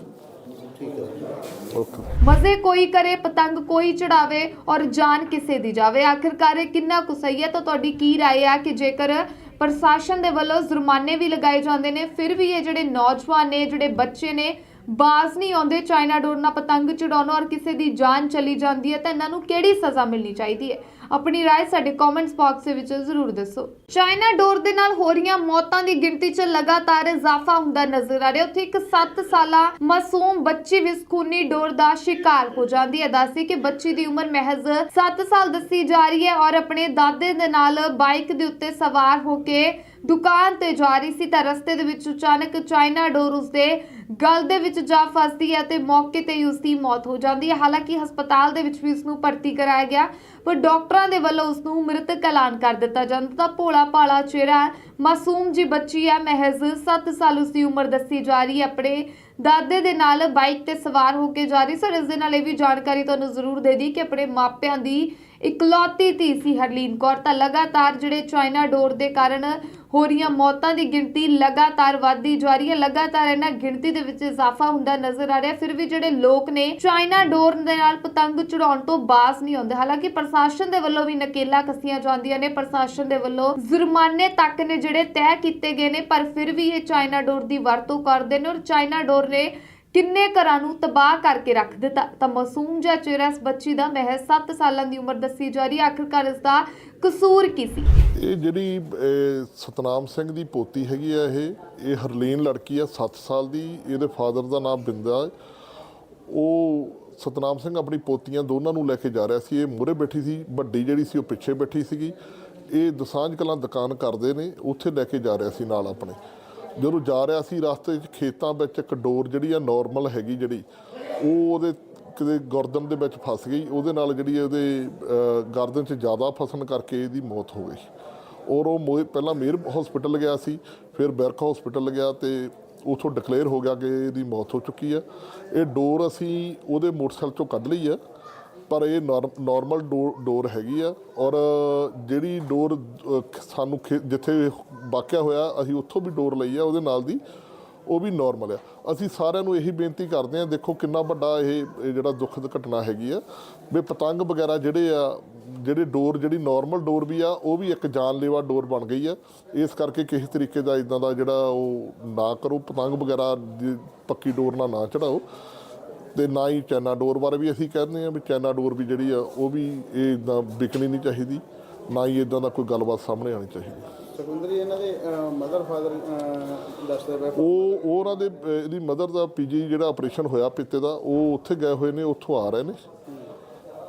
ਮਜ਼ੇ ਕੋਈ ਕਰੇ ਪਤੰਗ ਕੋਈ ਚੜਾਵੇ ਔਰ ਜਾਨ ਕਿਸੇ ਦੀ ਜਾਵੇ। ਆਖਿਰਕਾਰ ਇਹ ਕਿੰਨਾ ਕੁ ਤਾਂ ਤੁਹਾਡੀ ਕੀ ਰਾਏ ਹੈ ਕਿ ਜੇਕਰ ਪ੍ਰਸ਼ਾਸਨ ਦੇ ਵੱਲੋਂ ਜੁਰਮਾਨੇ ਵੀ ਲਗਾਏ ਜਾਂਦੇ ਨੇ। ਫਿਰ ਵੀ ਇਹ ਜਿਹੜੇ ਨੌਜਵਾਨ ਨੇ, ਜਿਹੜੇ ਬੱਚੇ ਨੇ, ਬਾਜ਼ ਨਹੀਂ ਆਉਂਦੇ। ਚਾਈਨਾ ਡੋਰ ਨਾਲ ਪਤੰਗ ਚੜਾਉਣਾ ਔਰ ਕਿਸੇ ਦੀ ਜਾਨ ਚਲੀ ਜਾਂਦੀ ਹੈ ਤਾਂ ਇਹਨਾਂ ਨੂੰ ਕਿਹੜੀ ਸਜ਼ਾ ਮਿਲਣੀ ਚਾਹੀਦੀ ਹੈ? ਆਪਣੀ رائے ਸਾਡੇ ਕਮੈਂਟਸ ਬਾਕਸ ਦੇ ਵਿੱਚ ਜ਼ਰੂਰ ਦੱਸੋ ਚਾਈਨਾ ਡੋਰ ਦੇ ਨਾਲ ਹੋ ਰਹੀਆਂ ਮੌਤਾਂ ਦੀ ਗਿਣਤੀ 'ਚ ਲਗਾਤਾਰ ਇਜ਼ਾਫਾ ਹੁੰਦਾ ਨਜ਼ਰ ਆ ਰਿਹਾ ਉੱਥੇ ਇੱਕ 7 ਸਾਲਾ ਮਾਸੂਮ ਬੱਚੀ ਵੀ ਇਸ ਖੂਨੀ ਡੋਰ ਦਾ ਸ਼ਿਕਾਰ ਹੋ ਜਾਂਦੀ ਹੈ ਦੱਸੀ ਕਿ ਬੱਚੀ ਦੀ ਉਮਰ ਮਹਿਜ਼ 7 ਸਾਲ ਦੱਸੀ ਜਾ ਰਹੀ ਹੈ ਔਰ ਆਪਣੇ ਦਾਦੇ ਦੇ ਨਾਲ ਬਾਈਕ ਦੇ ਉੱਤੇ ਸਵਾਰ ਹੋ ਕੇ ਦੁਕਾਨ ਤੇ ਜਾ ਰਹੀ ਸੀ ਤਾਂ ਰਸਤੇ ਦੇ ਵਿੱਚ ਅਚਾਨਕ ਚਾਈਨਾ ਡੋਰ ਉਸਦੇ ਗਲ ਦੇ ਵਿੱਚ ਜਾ ਫਸਦੀ ਹੈ ਤੇ ਮੌਕੇ ਤੇ ਹੀ ਉਸਦੀ ਮੌਤ ਹੋ ਜਾਂਦੀ ਹੈ। ਹਾਲਾਂਕਿ ਹਸਪਤਾਲ ਦੇ ਵਿੱਚ ਵੀ ਉਸਨੂੰ ਭਰਤੀ ਕਰਾਇਆ ਗਿਆ, ਪਰ ਡਾਕਟਰਾਂ ਦੇ ਵੱਲੋਂ ਉਸਨੂੰ ਮ੍ਰਿਤਕ ਐਲਾਨ ਕਰ ਦਿੱਤਾ ਜਾਂਦਾ ਤਾਂ ਭੋਲਾ ਭਾਲਾ ਚਿਹਰਾ ਮਾਸੂਮ ਜੀ ਬੱਚੀ ਹੈ। ਮਹਿਜ਼ 7 ਸਾਲ ਉਸਦੀ ਉਮਰ ਦੱਸੀ ਜਾ ਰਹੀ ਹੈ। ਆਪਣੇ ਦਾਦੇ ਦੇ ਨਾਲ ਬਾਈਕ ਤੇ ਸਵਾਰ ਹੋ ਕੇ ਜਾ ਰਹੀ ਸਰ ਇਸ ਦੇ ਨਾਲ ਇਹ ਵੀ ਜਾਣਕਾਰੀ ਤੁਹਾਨੂੰ ਜ਼ਰੂਰ ਦੇ ਦੀ ਕਿ ਆਪਣੇ ਮਾਪਿਆਂ ਦੀ ਇਕਲੌਤੀ ਧੀ ਸੀ ਹਰਲੀਨ ਕੌਰ। ਤਾਂ ਲਗਾਤਾਰ ਜਿਹੜੇ ਚਾਈਨਾ ਡੋਰ ਦੇ ਕਾਰਨ ਹੋ ਰਹੀਆਂ ਮੌਤਾਂ ਦੀ ਗਿਣਤੀ ਲਗਾਤਾਰ ਵੱਧਦੀ ਜਾ ਰਹੀ ਹੈ। ਲਗਾਤਾਰ ਇਹਨਾਂ ਗਿਣਤੀ ਦੇ ਵਿੱਚ ਇਜ਼ਾਫਾ ਹੁੰਦਾ ਨਜ਼ਰ ਆ ਰਿਹਾ। ਫਿਰ ਵੀ ਜਿਹੜੇ ਲੋਕ ਨੇ ਚਾਈਨਾ ਡੋਰ ਦੇ ਨਾਲ ਪਤੰਗ ਚੜਾਉਣ ਤੋਂ ਬਾਜ਼ ਨਹੀਂ ਆਉਂਦੇ। ਹਾਲਾਂਕਿ ਪ੍ਰਸ਼ਾਸਨ ਦੇ ਵੱਲੋਂ ਵੀ ਨਕੇਲਾ ਕੱਸੀਆਂ ਜਾਂਦੀਆਂ ਨੇ। ਪ੍ਰਸ਼ਾਸਨ ਦੇ ਵੱਲੋਂ ਜੁਰਮਾਨੇ ਤੱਕ ਨੇ ਜਿਹੜੇ ਤੈਅ ਕੀਤੇ ਗਏ ਨੇ। ਪਰ ਫਿਰ ਵੀ ਇਹ ਚਾਈਨਾ ਡੋਰ ਦੀ ਵਰਤੋਂ ਕਰਦੇ ਨੇ ਔਰ ਚਾਈਨਾ ਡੋਰ ਨੇ ਕਿੰਨੇ ਘਰਾਂ ਨੂੰ ਤਬਾਹ ਕਰਕੇ ਰੱਖ ਦਿੱਤਾ? ਤਾਂ ਮਾਸੂਮ ਜਿਹਾ ਚਿਹਰਾ ਇਸ ਬੱਚੀ ਦਾ ਮਹਿਜ਼ 7 ਸਾਲਾਂ ਦੀ ਉਮਰ ਦੱਸੀ ਜਾ ਰਹੀ ਹੈ। ਆਖਿਰਕਾਰ ਇਸ ਦਾ ਕਸੂਰ ਕੀ ਸੀ? ਇਹ ਜਿਹੜੀ ਸਤਨਾਮ ਸਿੰਘ ਦੀ ਪੋਤੀ ਹੈਗੀ ਆ ਇਹ ਇਹ ਹਰਲੀਨ ਲੜਕੀ ਆ 7 ਸਾਲ ਦੀ। ਇਹਦੇ ਫਾਦਰ ਦਾ ਨਾਮ ਬਿੰਦਾ। ਉਹ ਸਤਨਾਮ ਸਿੰਘ ਆਪਣੀ ਪੋਤੀਆਂ ਦੋਨਾਂ ਨੂੰ ਲੈ ਕੇ ਜਾ ਰਿਹਾ ਸੀ। ਇਹ ਮੂਹਰੇ ਬੈਠੀ ਸੀ, ਵੱਡੀ ਜਿਹੜੀ ਸੀ ਉਹ ਪਿੱਛੇ ਬੈਠੀ ਸੀਗੀ। ਇਹ ਦਸਾਂਝ ਕਲਾਂ ਦੁਕਾਨ ਕਰਦੇ ਨੇ, ਉੱਥੇ ਲੈ ਕੇ ਜਾ ਰਿਹਾ ਸੀ ਨਾਲ ਆਪਣੇ। ਜਦੋਂ ਜਾ ਰਿਹਾ ਸੀ ਰਸਤੇ 'ਚ ਖੇਤਾਂ ਵਿੱਚ ਇੱਕ ਡੋਰ ਜਿਹੜੀ ਆ ਨਾਰਮਲ ਹੈਗੀ ਜਿਹੜੀ, ਉਹ ਉਹਦੇ ਕਿਤੇ ਗਰਦਨ ਦੇ ਵਿੱਚ ਫਸ ਗਈ। ਉਹਦੇ ਨਾਲ ਜਿਹੜੀ ਉਹਦੇ ਗਰਦਨ 'ਚ ਜ਼ਿਆਦਾ ਫਸਣ ਕਰਕੇ ਇਹਦੀ ਮੌਤ ਹੋ ਗਈ। ਔਰ ਉਹ ਮੋਏ- ਪਹਿਲਾਂ ਮੇਰ ਹਸਪੀਟਲ ਗਿਆ ਸੀ, ਫਿਰ ਬੈਰਕ ਹਸਪੀਟਲ ਗਿਆ ਤੇ ਉਥੋਂ ਡਿਕਲੇਅਰ ਹੋ ਗਿਆ ਕਿ ਇਹਦੀ ਮੌਤ ਹੋ ਚੁੱਕੀ ਹੈ ਇਹ ਡੋਰ ਅਸੀਂ ਉਹਦੇ ਮੋਟਰਸਾਈਕਲ ਚੋਂ ਕੱਢ ਲਈ ਹੈ ਪਰ ਇਹ ਨਾਰਮਲ ਡੋਰ ਹੈਗੀ ਆ। ਔਰ ਜਿਹੜੀ ਡੋਰ ਸਾਨੂੰ ਖੇ- ਜਿੱਥੇ ਵਾਕਿਆ ਹੋਇਆ ਅਸੀਂ ਉੱਥੋਂ ਵੀ ਡੋਰ ਲਈ ਆ, ਉਹਦੇ ਨਾਲ ਦੀ ਉਹ ਵੀ ਨਾਰਮਲ ਆ। ਅਸੀਂ ਸਾਰਿਆਂ ਨੂੰ ਇਹੀ ਬੇਨਤੀ ਕਰਦੇ ਆ ਦੇਖੋ ਕਿੰਨਾ ਵੱਡਾ ਇਹ ਇਹ ਜਿਹੜਾ ਦੁੱਖਦ ਘਟਨਾ ਹੈਗੀ ਆ। ਵੀ ਪਤੰਗ ਵਗੈਰਾ ਜਿਹੜੇ ਆ, ਜਿਹੜੇ ਡੋਰ, ਜਿਹੜੀ ਨਾਰਮਲ ਡੋਰ ਵੀ ਆ, ਉਹ ਵੀ ਇੱਕ ਜਾਨਲੇਵਾ ਡੋਰ ਬਣ ਗਈ ਆ। ਇਸ ਕਰਕੇ ਕਿਸੇ ਤਰੀਕੇ ਦਾ ਇਦਾਂ ਦਾ ਜਿਹੜਾ ਉਹ ਨਾ ਕਰੋ, ਪਤੰਗ ਵਗੈਰਾ ਦੀ ਪੱਕੀ ਡੋਰ ਨਾਲ ਨਾ ਚੜਾਓ। ਤੇ ਨਾ ਹੀ ਚੈਨਾ ਡੋਰ ਬਾਰੇ ਵੀ ਅਸੀਂ ਕਹਿੰਦੇ ਆ ਵੀ ਚੈਨਾ ਡੋਰ ਵੀ ਜਿਹੜੀ ਆ, ਉਹ ਵੀ ਇਹ ਇਦਾਂ ਵਿਕਣੀ ਨਹੀਂ ਚਾਹੀਦੀ, ਨਾ ਹੀ ਇਦਾਂ ਦਾ ਕੋਈ ਗੱਲਬਾਤ ਸਾਹਮਣੇ ਆਣੀ ਚਾਹੀਦੀ। ਸਕੁੰਦਰੀ ਇਹਨਾਂ ਦੇ ਮਦਰ ਫਾਦਰ ਦੱਸਦੇ ਪਏ ਉਹ ਉਹ ਉਹਨਾਂ ਦੇ ਇਹਦੀ ਮਦਰ ਦਾ ਪੀਜੀ ਜਿਹੜਾ ਆਪਰੇਸ਼ਨ ਹੋਇਆ ਪਿੱਤੇ ਦਾ ਉਹ ਉੱਥੇ ਗਏ ਹੋਏ ਨੇ ਉੱਥੋਂ ਆ ਰਹੇ ਨੇ।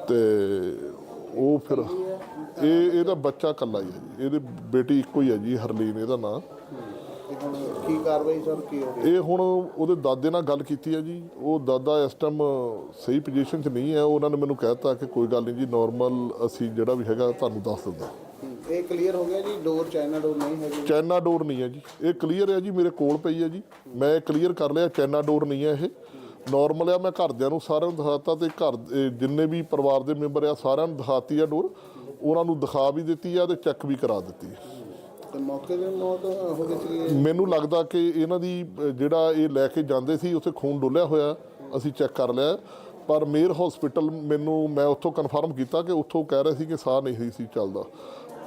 ਤੇ ਉਹ ਫਿਰ ਇਹ ਇਹਦਾ ਬੱਚਾ ਇਕੱਲਾ ਹੀ ਹੈ ਜੀ। ਇਹਦੀ ਬੇਟੀ ਇੱਕੋ ਹੀ ਹੈ ਜੀ ਹਰਲੀਨ ਇਹਦਾ ਨਾਂ। ਤੇ ਹੁਣ ਕੀ ਕਾਰਵਾਈ ਸਰ ਕੀ ਹੋ ਗਈ ਇਹ ਹੁਣ ਉਹਦੇ ਦਾਦੇ ਨਾਲ ਗੱਲ ਕੀਤੀ ਹੈ ਜੀ। ਉਹ ਦਾਦਾ ਇਸ ਟਾਈਮ ਸਹੀ ਪੋਜੀਸ਼ਨ 'ਚ ਨਹੀਂ ਹੈ। ਉਹਨਾਂ ਨੇ ਮੈਨੂੰ ਕਹਿਤਾ ਕਿ ਕੋਈ ਗੱਲ ਨਹੀਂ ਜੀ ਨਾਰਮਲ ਅਸੀਂ ਜਿਹੜਾ ਵੀ ਹੈਗਾ ਤੁਹਾਨੂੰ ਦੱਸ ਦਿੰਦੇ। ਇਹ ਕਲੀਅਰ ਹੋ ਗਿਆ ਜੀ ਡੋਰ ਚਾਈਨਾ ਡੋਰ ਨਹੀਂ ਹੈਗੀ। ਚਾਈਨਾ ਡੋਰ ਨਹੀਂ ਹੈ ਜੀ ਇਹ ਕਲੀਅਰ ਹੈ ਜੀ ਮੇਰੇ ਕੋਲ ਪਈ ਹੈ ਜੀ। ਮੈਂ ਕਲੀਅਰ ਕਰ ਲਿਆ ਚਾਈਨਾ ਡੋਰ ਨਹੀਂ ਹੈ ਇਹ। ਨਾਰਮਲ ਆ ਮੈਂ ਘਰਦਿਆਂ ਨੂੰ ਸਾਰਿਆਂ ਨੂੰ ਦਿਖਾਤਾ ਤੇ ਘਰ ਇਹ ਜਿੰਨੇ ਵੀ ਪਰਿਵਾਰ ਦੇ ਮੈਂਬਰ ਆ ਸਾਰਿਆਂ ਨੂੰ ਦਿਖਾਤੀ ਆ ਡੋਰ ਉਹਨਾਂ ਨੂੰ ਦਿਖਾ ਵੀ ਦਿੱਤੀ ਆ ਤੇ ਚੈੱਕ ਵੀ ਕਰਾ ਦਿੱਤੀ ਤੇ ਮੌਕੇ ਤੇ ਮੌਤ ਹੋ ਗਈ ਸੀ ਮੈਨੂੰ ਲੱਗਦਾ ਕਿ ਇਹਨਾਂ ਦੀ ਅ, ਜਿਹੜਾ ਇਹ ਲੈ ਕੇ ਜਾਂਦੇ ਸੀ ਉੱਥੇ ਖੂਨ ਡੋਲਿਆ ਹੋਇਆ ਅਸੀਂ ਚੈੱਕ ਕਰ ਲਿਆ। ਪਰ ਮੇਰ ਹਸਪੀਟਲ ਮੈਨੂੰ ਮੈਂ ਉੱਥੋਂ ਕਨਫਰਮ ਕੀਤਾ ਕਿ ਉੱਥੋਂ ਕਹਿ ਰਹੇ ਸੀ ਕਿ ਸਾਹ ਨਹੀਂ ਸੀ ਚੱਲਦਾ।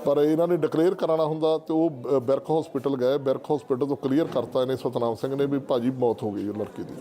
ਪਰ ਇਹਨਾਂ ਨੇ ਡਿਕਲੇਅਰ ਕਰਾਉਣਾ ਹੁੰਦਾ ਤੇ ਉਹ ਅ, ਬਿਰਕ ਹਸਪੀਟਲ ਗਏ ਬਿਰਕ ਹਸਪੀਟਲ ਤੋਂ ਕਲੀਅਰ ਕਰਤਾ ਇਹਨੇ ਸਤਨਾਮ ਸਿੰਘ ਨੇ ਵੀ ਭਾਜੀ ਮੌਤ ਹੋ ਗਈ ਉਹ ਲੜਕੇ ਦੀ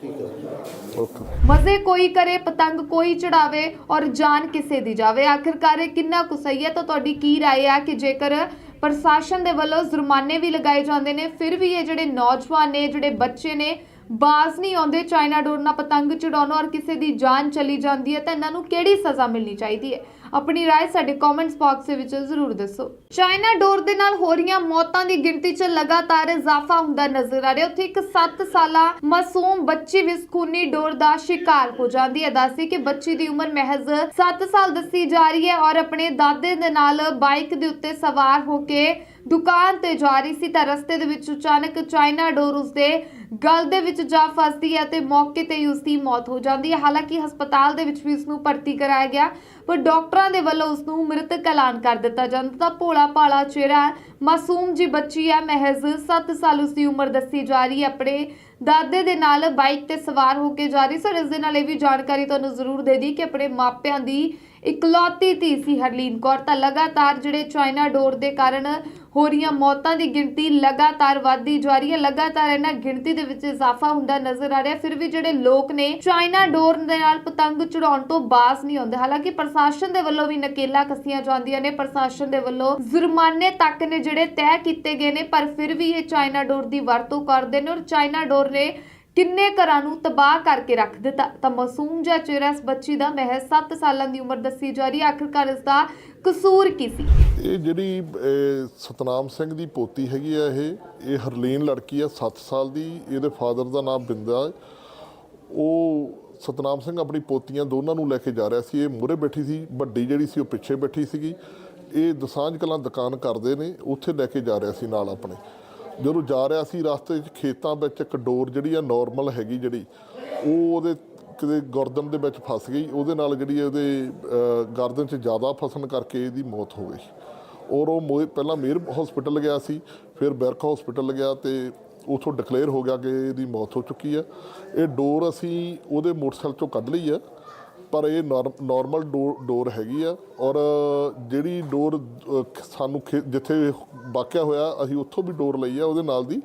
ਠੀਕ ਹੈ ਓਕੇ ਮਜ਼ੇ ਕੋਈ ਕਰੇ ਪਤੰਗ ਕੋਈ ਚੜਾਵੇ ਔਰ ਜਾਨ ਕਿਸੇ ਦੀ ਜਾਵੇ ਆਖਿਰਕਾਰ ਇਹ ਕਿੰਨਾ ਕੁ ਸਹੀ ਹੈ ਤਾਂ ਤੁਹਾਡੀ ਕੀ رائے ਹੈ ਕਿ ਜੇਕਰ ਪ੍ਰਸ਼ਾਸਨ ਦੇ ਵੱਲੋਂ ਜੁਰਮਾਨੇ ਵੀ ਲਗਾਏ ਜਾਂਦੇ ਨੇ ਫਿਰ ਵੀ ਇਹ ਜਿਹੜੇ ਨੌਜਵਾਨ ਨੇ ਜਿਹੜੇ ਬੱਚੇ ਨੇ ਬਾਜ਼ ਨਹੀਂ ਆਉਂਦੇ ਚਾਈਨਾ ਡੋਰ ਨਾਲ ਪਤੰਗ ਚੜਾਉਣ ਔਰ ਕਿਸੇ ਦੀ ਜਾਨ ਚਲੀ ਜਾਂਦੀ ਹੈ ਤਾਂ ਇਹਨਾਂ ਨੂੰ ਕਿਹੜੀ ਸਜ਼ਾ ਮਿਲਣੀ ਚਾਹੀਦੀ ਹੈ ਆਪਣੀ رائے ਸਾਡੇ ਕਮੈਂਟਸ ਬਾਕਸ ਦੇ ਵਿੱਚ ਜ਼ਰੂਰ ਦੱਸੋ ਚਾਈਨਾ ਡੋਰ ਦੇ ਨਾਲ ਹੋ ਰਹੀਆਂ ਮੌਤਾਂ ਦੀ ਗਿਣਤੀ 'ਚ ਲਗਾਤਾਰ ਇਜ਼ਾਫਾ ਹੁੰਦਾ ਨਜ਼ਰ ਆ ਰਿਹਾ ਉੱਥੇ ਇੱਕ 7 ਸਾਲਾ ਮਾਸੂਮ ਬੱਚੀ ਵੀ ਇਸ ਖੂਨੀ ਡੋਰ ਦਾ ਸ਼ਿਕਾਰ ਹੋ ਜਾਂਦੀ ਹੈ ਦੱਸੀ ਕਿ ਬੱਚੀ ਦੀ ਉਮਰ ਮਹਿਜ਼ 7 ਸਾਲ ਦੱਸੀ ਜਾ ਰਹੀ ਹੈ ਔਰ ਆਪਣੇ ਦਾਦੇ ਦੇ ਨਾਲ ਬਾਈਕ ਦੇ ਉੱਤੇ ਸਵਾਰ ਹੋ ਕੇ ਦੁਕਾਨ ਤੇ ਜਾ ਰਹੀ ਸੀ ਤਾਂ ਰਸਤੇ ਦੇ ਵਿੱਚ ਅਚਾਨਕ ਚਾਈਨਾ ਡੋਰ ਉਸਦੇ ਗਲ ਦੇ ਵਿੱਚ ਜਾ ਫਸਦੀ ਹੈ ਤੇ ਮੌਕੇ ਤੇ ਹੀ ਉਸਦੀ ਮੌਤ ਹੋ ਜਾਂਦੀ ਹੈ। ਹਾਲਾਂਕਿ ਹਸਪਤਾਲ ਦੇ ਵਿੱਚ ਵੀ ਉਸ ਨੂੰ ਭਰਤੀ ਕਰਾਇਆ ਗਿਆ, ਪਰ ਡਾਕਟਰਾਂ ਦੇ ਵੱਲੋਂ ਉਸ ਨੂੰ ਮ੍ਰਿਤਕ ਐਲਾਨ ਕਰ ਦਿੱਤਾ ਜਾਂਦਾ ਤਾਂ ਭੋਲਾ ਭਾਲਾ ਚਿਹਰਾ ਮਾਸੂਮ ਜੀ ਬੱਚੀ ਹੈ। ਮਹਿਜ਼ 7 ਸਾਲ ਉਸ ਦੀ ਉਮਰ ਦੱਸੀ ਜਾ ਰਹੀ ਹੈ। ਆਪਣੇ ਦਾਦੇ ਦੇ ਨਾਲ ਬਾਈਕ ਤੇ ਸਵਾਰ ਹੋ ਕੇ ਜਾ ਰਹੀ ਸਰ, ਇਸ ਦੇ ਨਾਲ ਇਹ ਵੀ ਜਾਣਕਾਰੀ ਤੁਹਾਨੂੰ ਜ਼ਰੂਰ ਦੇ ਦੀ ਕਿ ਆਪਣੇ ਮਾਪਿਆਂ ਦੀ ਇਕਲੌਤੀ ਧੀ ਸੀ ਹਰਲੀਨ ਕੌਰ। ਤਾਂ ਲਗਾਤਾਰ ਜਿਹੜੇ ਚਾਈਨਾ ਡੋਰ ਦੇ ਕਾਰਨ ਹੋ ਰਹੀਆਂ ਮੌਤਾਂ ਦੀ ਗਿਣਤੀ ਲਗਾਤਾਰ ਵਧਦੀ ਜਾ ਰਹੀ ਹੈ। ਲਗਾਤਾਰ ਇਹਨਾਂ ਗਿਣਤੀ ਦੇ ਵਿੱਚ ਇਜ਼ਾਫਾ ਹੁੰਦਾ ਨਜ਼ਰ ਆ ਰਿਹਾ। ਫਿਰ ਵੀ ਜਿਹੜੇ ਲੋਕ ਨੇ ਚਾਈਨਾ ਡੋਰ ਦੇ ਨਾਲ ਪਤੰਗ ਚੜਾਉਣ ਤੋਂ ਬਾਜ਼ ਨਹੀਂ ਆਉਂਦੇ। ਹਾਲਾਂਕਿ ਪ੍ਰਸ਼ਾਸਨ ਦੇ ਵੱਲੋਂ ਵੀ ਨਕੇਲਾ ਕੱਸੀਆਂ ਜਾਂਦੀਆਂ ਨੇ। ਪ੍ਰਸ਼ਾਸਨ ਦੇ ਵੱਲੋਂ ਜੁਰਮਾਨੇ ਤੱਕ ਨੇ ਜਿਹੜੇ ਤੈਅ ਕੀਤੇ ਗਏ ਨੇ। ਪਰ ਫਿਰ ਵੀ ਇਹ ਚਾਈਨਾ ਡੋਰ ਦੀ ਵਰਤੋਂ ਕਰਦੇ ਨੇ ਔਰ ਚਾਈਨਾ ਡੋਰ ਨੇ ਕਿੰਨੇ ਘਰਾਂ ਨੂੰ ਤਬਾਹ ਕਰਕੇ ਰੱਖ ਦਿੱਤਾ? ਤਾਂ ਮਾਸੂਮ ਜਿਹਾ ਚਿਹਰਾ ਇਸ ਬੱਚੀ ਦਾ ਮਹਿਜ਼ 7 ਸਾਲਾਂ ਦੀ ਉਮਰ ਦੱਸੀ ਜਾ ਰਹੀ ਹੈ। ਆਖਿਰਕਾਰ ਇਸ ਦਾ ਕਸੂਰ ਕੀ ਸੀ? ਇਹ ਜਿਹੜੀ ਅਹ, ਸਤਨਾਮ ਸਿੰਘ ਦੀ ਪੋਤੀ ਹੈਗੀ ਆ ਇਹ ਇਹ ਹਰਲੀਨ ਲੜਕੀ ਆ 7 ਸਾਲ ਦੀ ਇਹਦੇ ਫਾਦਰ ਦਾ ਨਾਮ ਬਿੰਦਾ ਹੈ। ਉਹ ਸਤਨਾਮ ਸਿੰਘ ਆਪਣੀ ਪੋਤੀਆਂ ਦੋਨਾਂ ਨੂੰ ਲੈ ਕੇ ਜਾ ਰਿਹਾ ਸੀ। ਇਹ ਮੂਹਰੇ ਬੈਠੀ ਸੀ ਵੱਡੀ ਜਿਹੜੀ ਸੀ ਉਹ ਪਿੱਛੇ ਬੈਠੀ ਸੀਗੀ। ਇਹ ਦਸਾਂਝ ਕਲਾਂ ਦੁਕਾਨ ਕਰਦੇ ਨੇ ਉੱਥੇ ਲੈ ਕੇ ਜਾ ਰਿਹਾ ਸੀ ਨਾਲ ਆਪਣੇ। ਜਦੋਂ ਜਾ ਰਿਹਾ ਸੀ ਰਸਤੇ 'ਚ ਖੇਤਾਂ ਵਿੱਚ ਇੱਕ ਡੋਰ ਜਿਹੜੀ ਆ ਨਾਰਮਲ ਹੈਗੀ ਜਿਹੜੀ, ਉਹ ਉਹਦੇ ਕਿਤੇ ਗਰਦਨ ਦੇ ਵਿੱਚ ਫਸ ਗਈ। ਉਹਦੇ ਨਾਲ ਜਿਹੜੀ ਉਹਦੇ ਗਰਦਨ 'ਚ ਜ਼ਿਆਦਾ ਫਸਣ ਕਰਕੇ ਇਹਦੀ ਮੌਤ ਹੋ ਗਈ। ਔਰ ਉਹ ਮੋਏ- ਪਹਿਲਾਂ ਮੇਰ ਹਸਪੀਟਲ ਗਿਆ ਸੀ, ਫਿਰ ਬਿਰਕ ਹਸਪੀਟਲ ਗਿਆ ਤੇ ਉਥੋਂ ਡਿਕਲੇਅਰ ਹੋ ਗਿਆ ਕਿ ਇਹਦੀ ਮੌਤ ਹੋ ਚੁੱਕੀ ਆ। ਇਹ ਡੋਰ ਅਸੀਂ ਉਹਦੇ ਮੋਟਰਸਾਈਕਲ ਚੋਂ ਕੱਢ ਲਈ ਆ। ਪਰ ਇਹ ਨਾਰਮਲ ਡੋਰ ਹੈਗੀ ਆ ਔਰ ਜਿਹੜੀ ਡੋਰ ਸਾਨੂੰ ਖੇ- ਜਿੱਥੇ ਵਾਕਿਆ ਹੋਇਆ ਅਸੀਂ ਉੱਥੋਂ ਵੀ ਡੋਰ ਲਈ ਆ, ਉਹਦੇ ਨਾਲ ਦੀ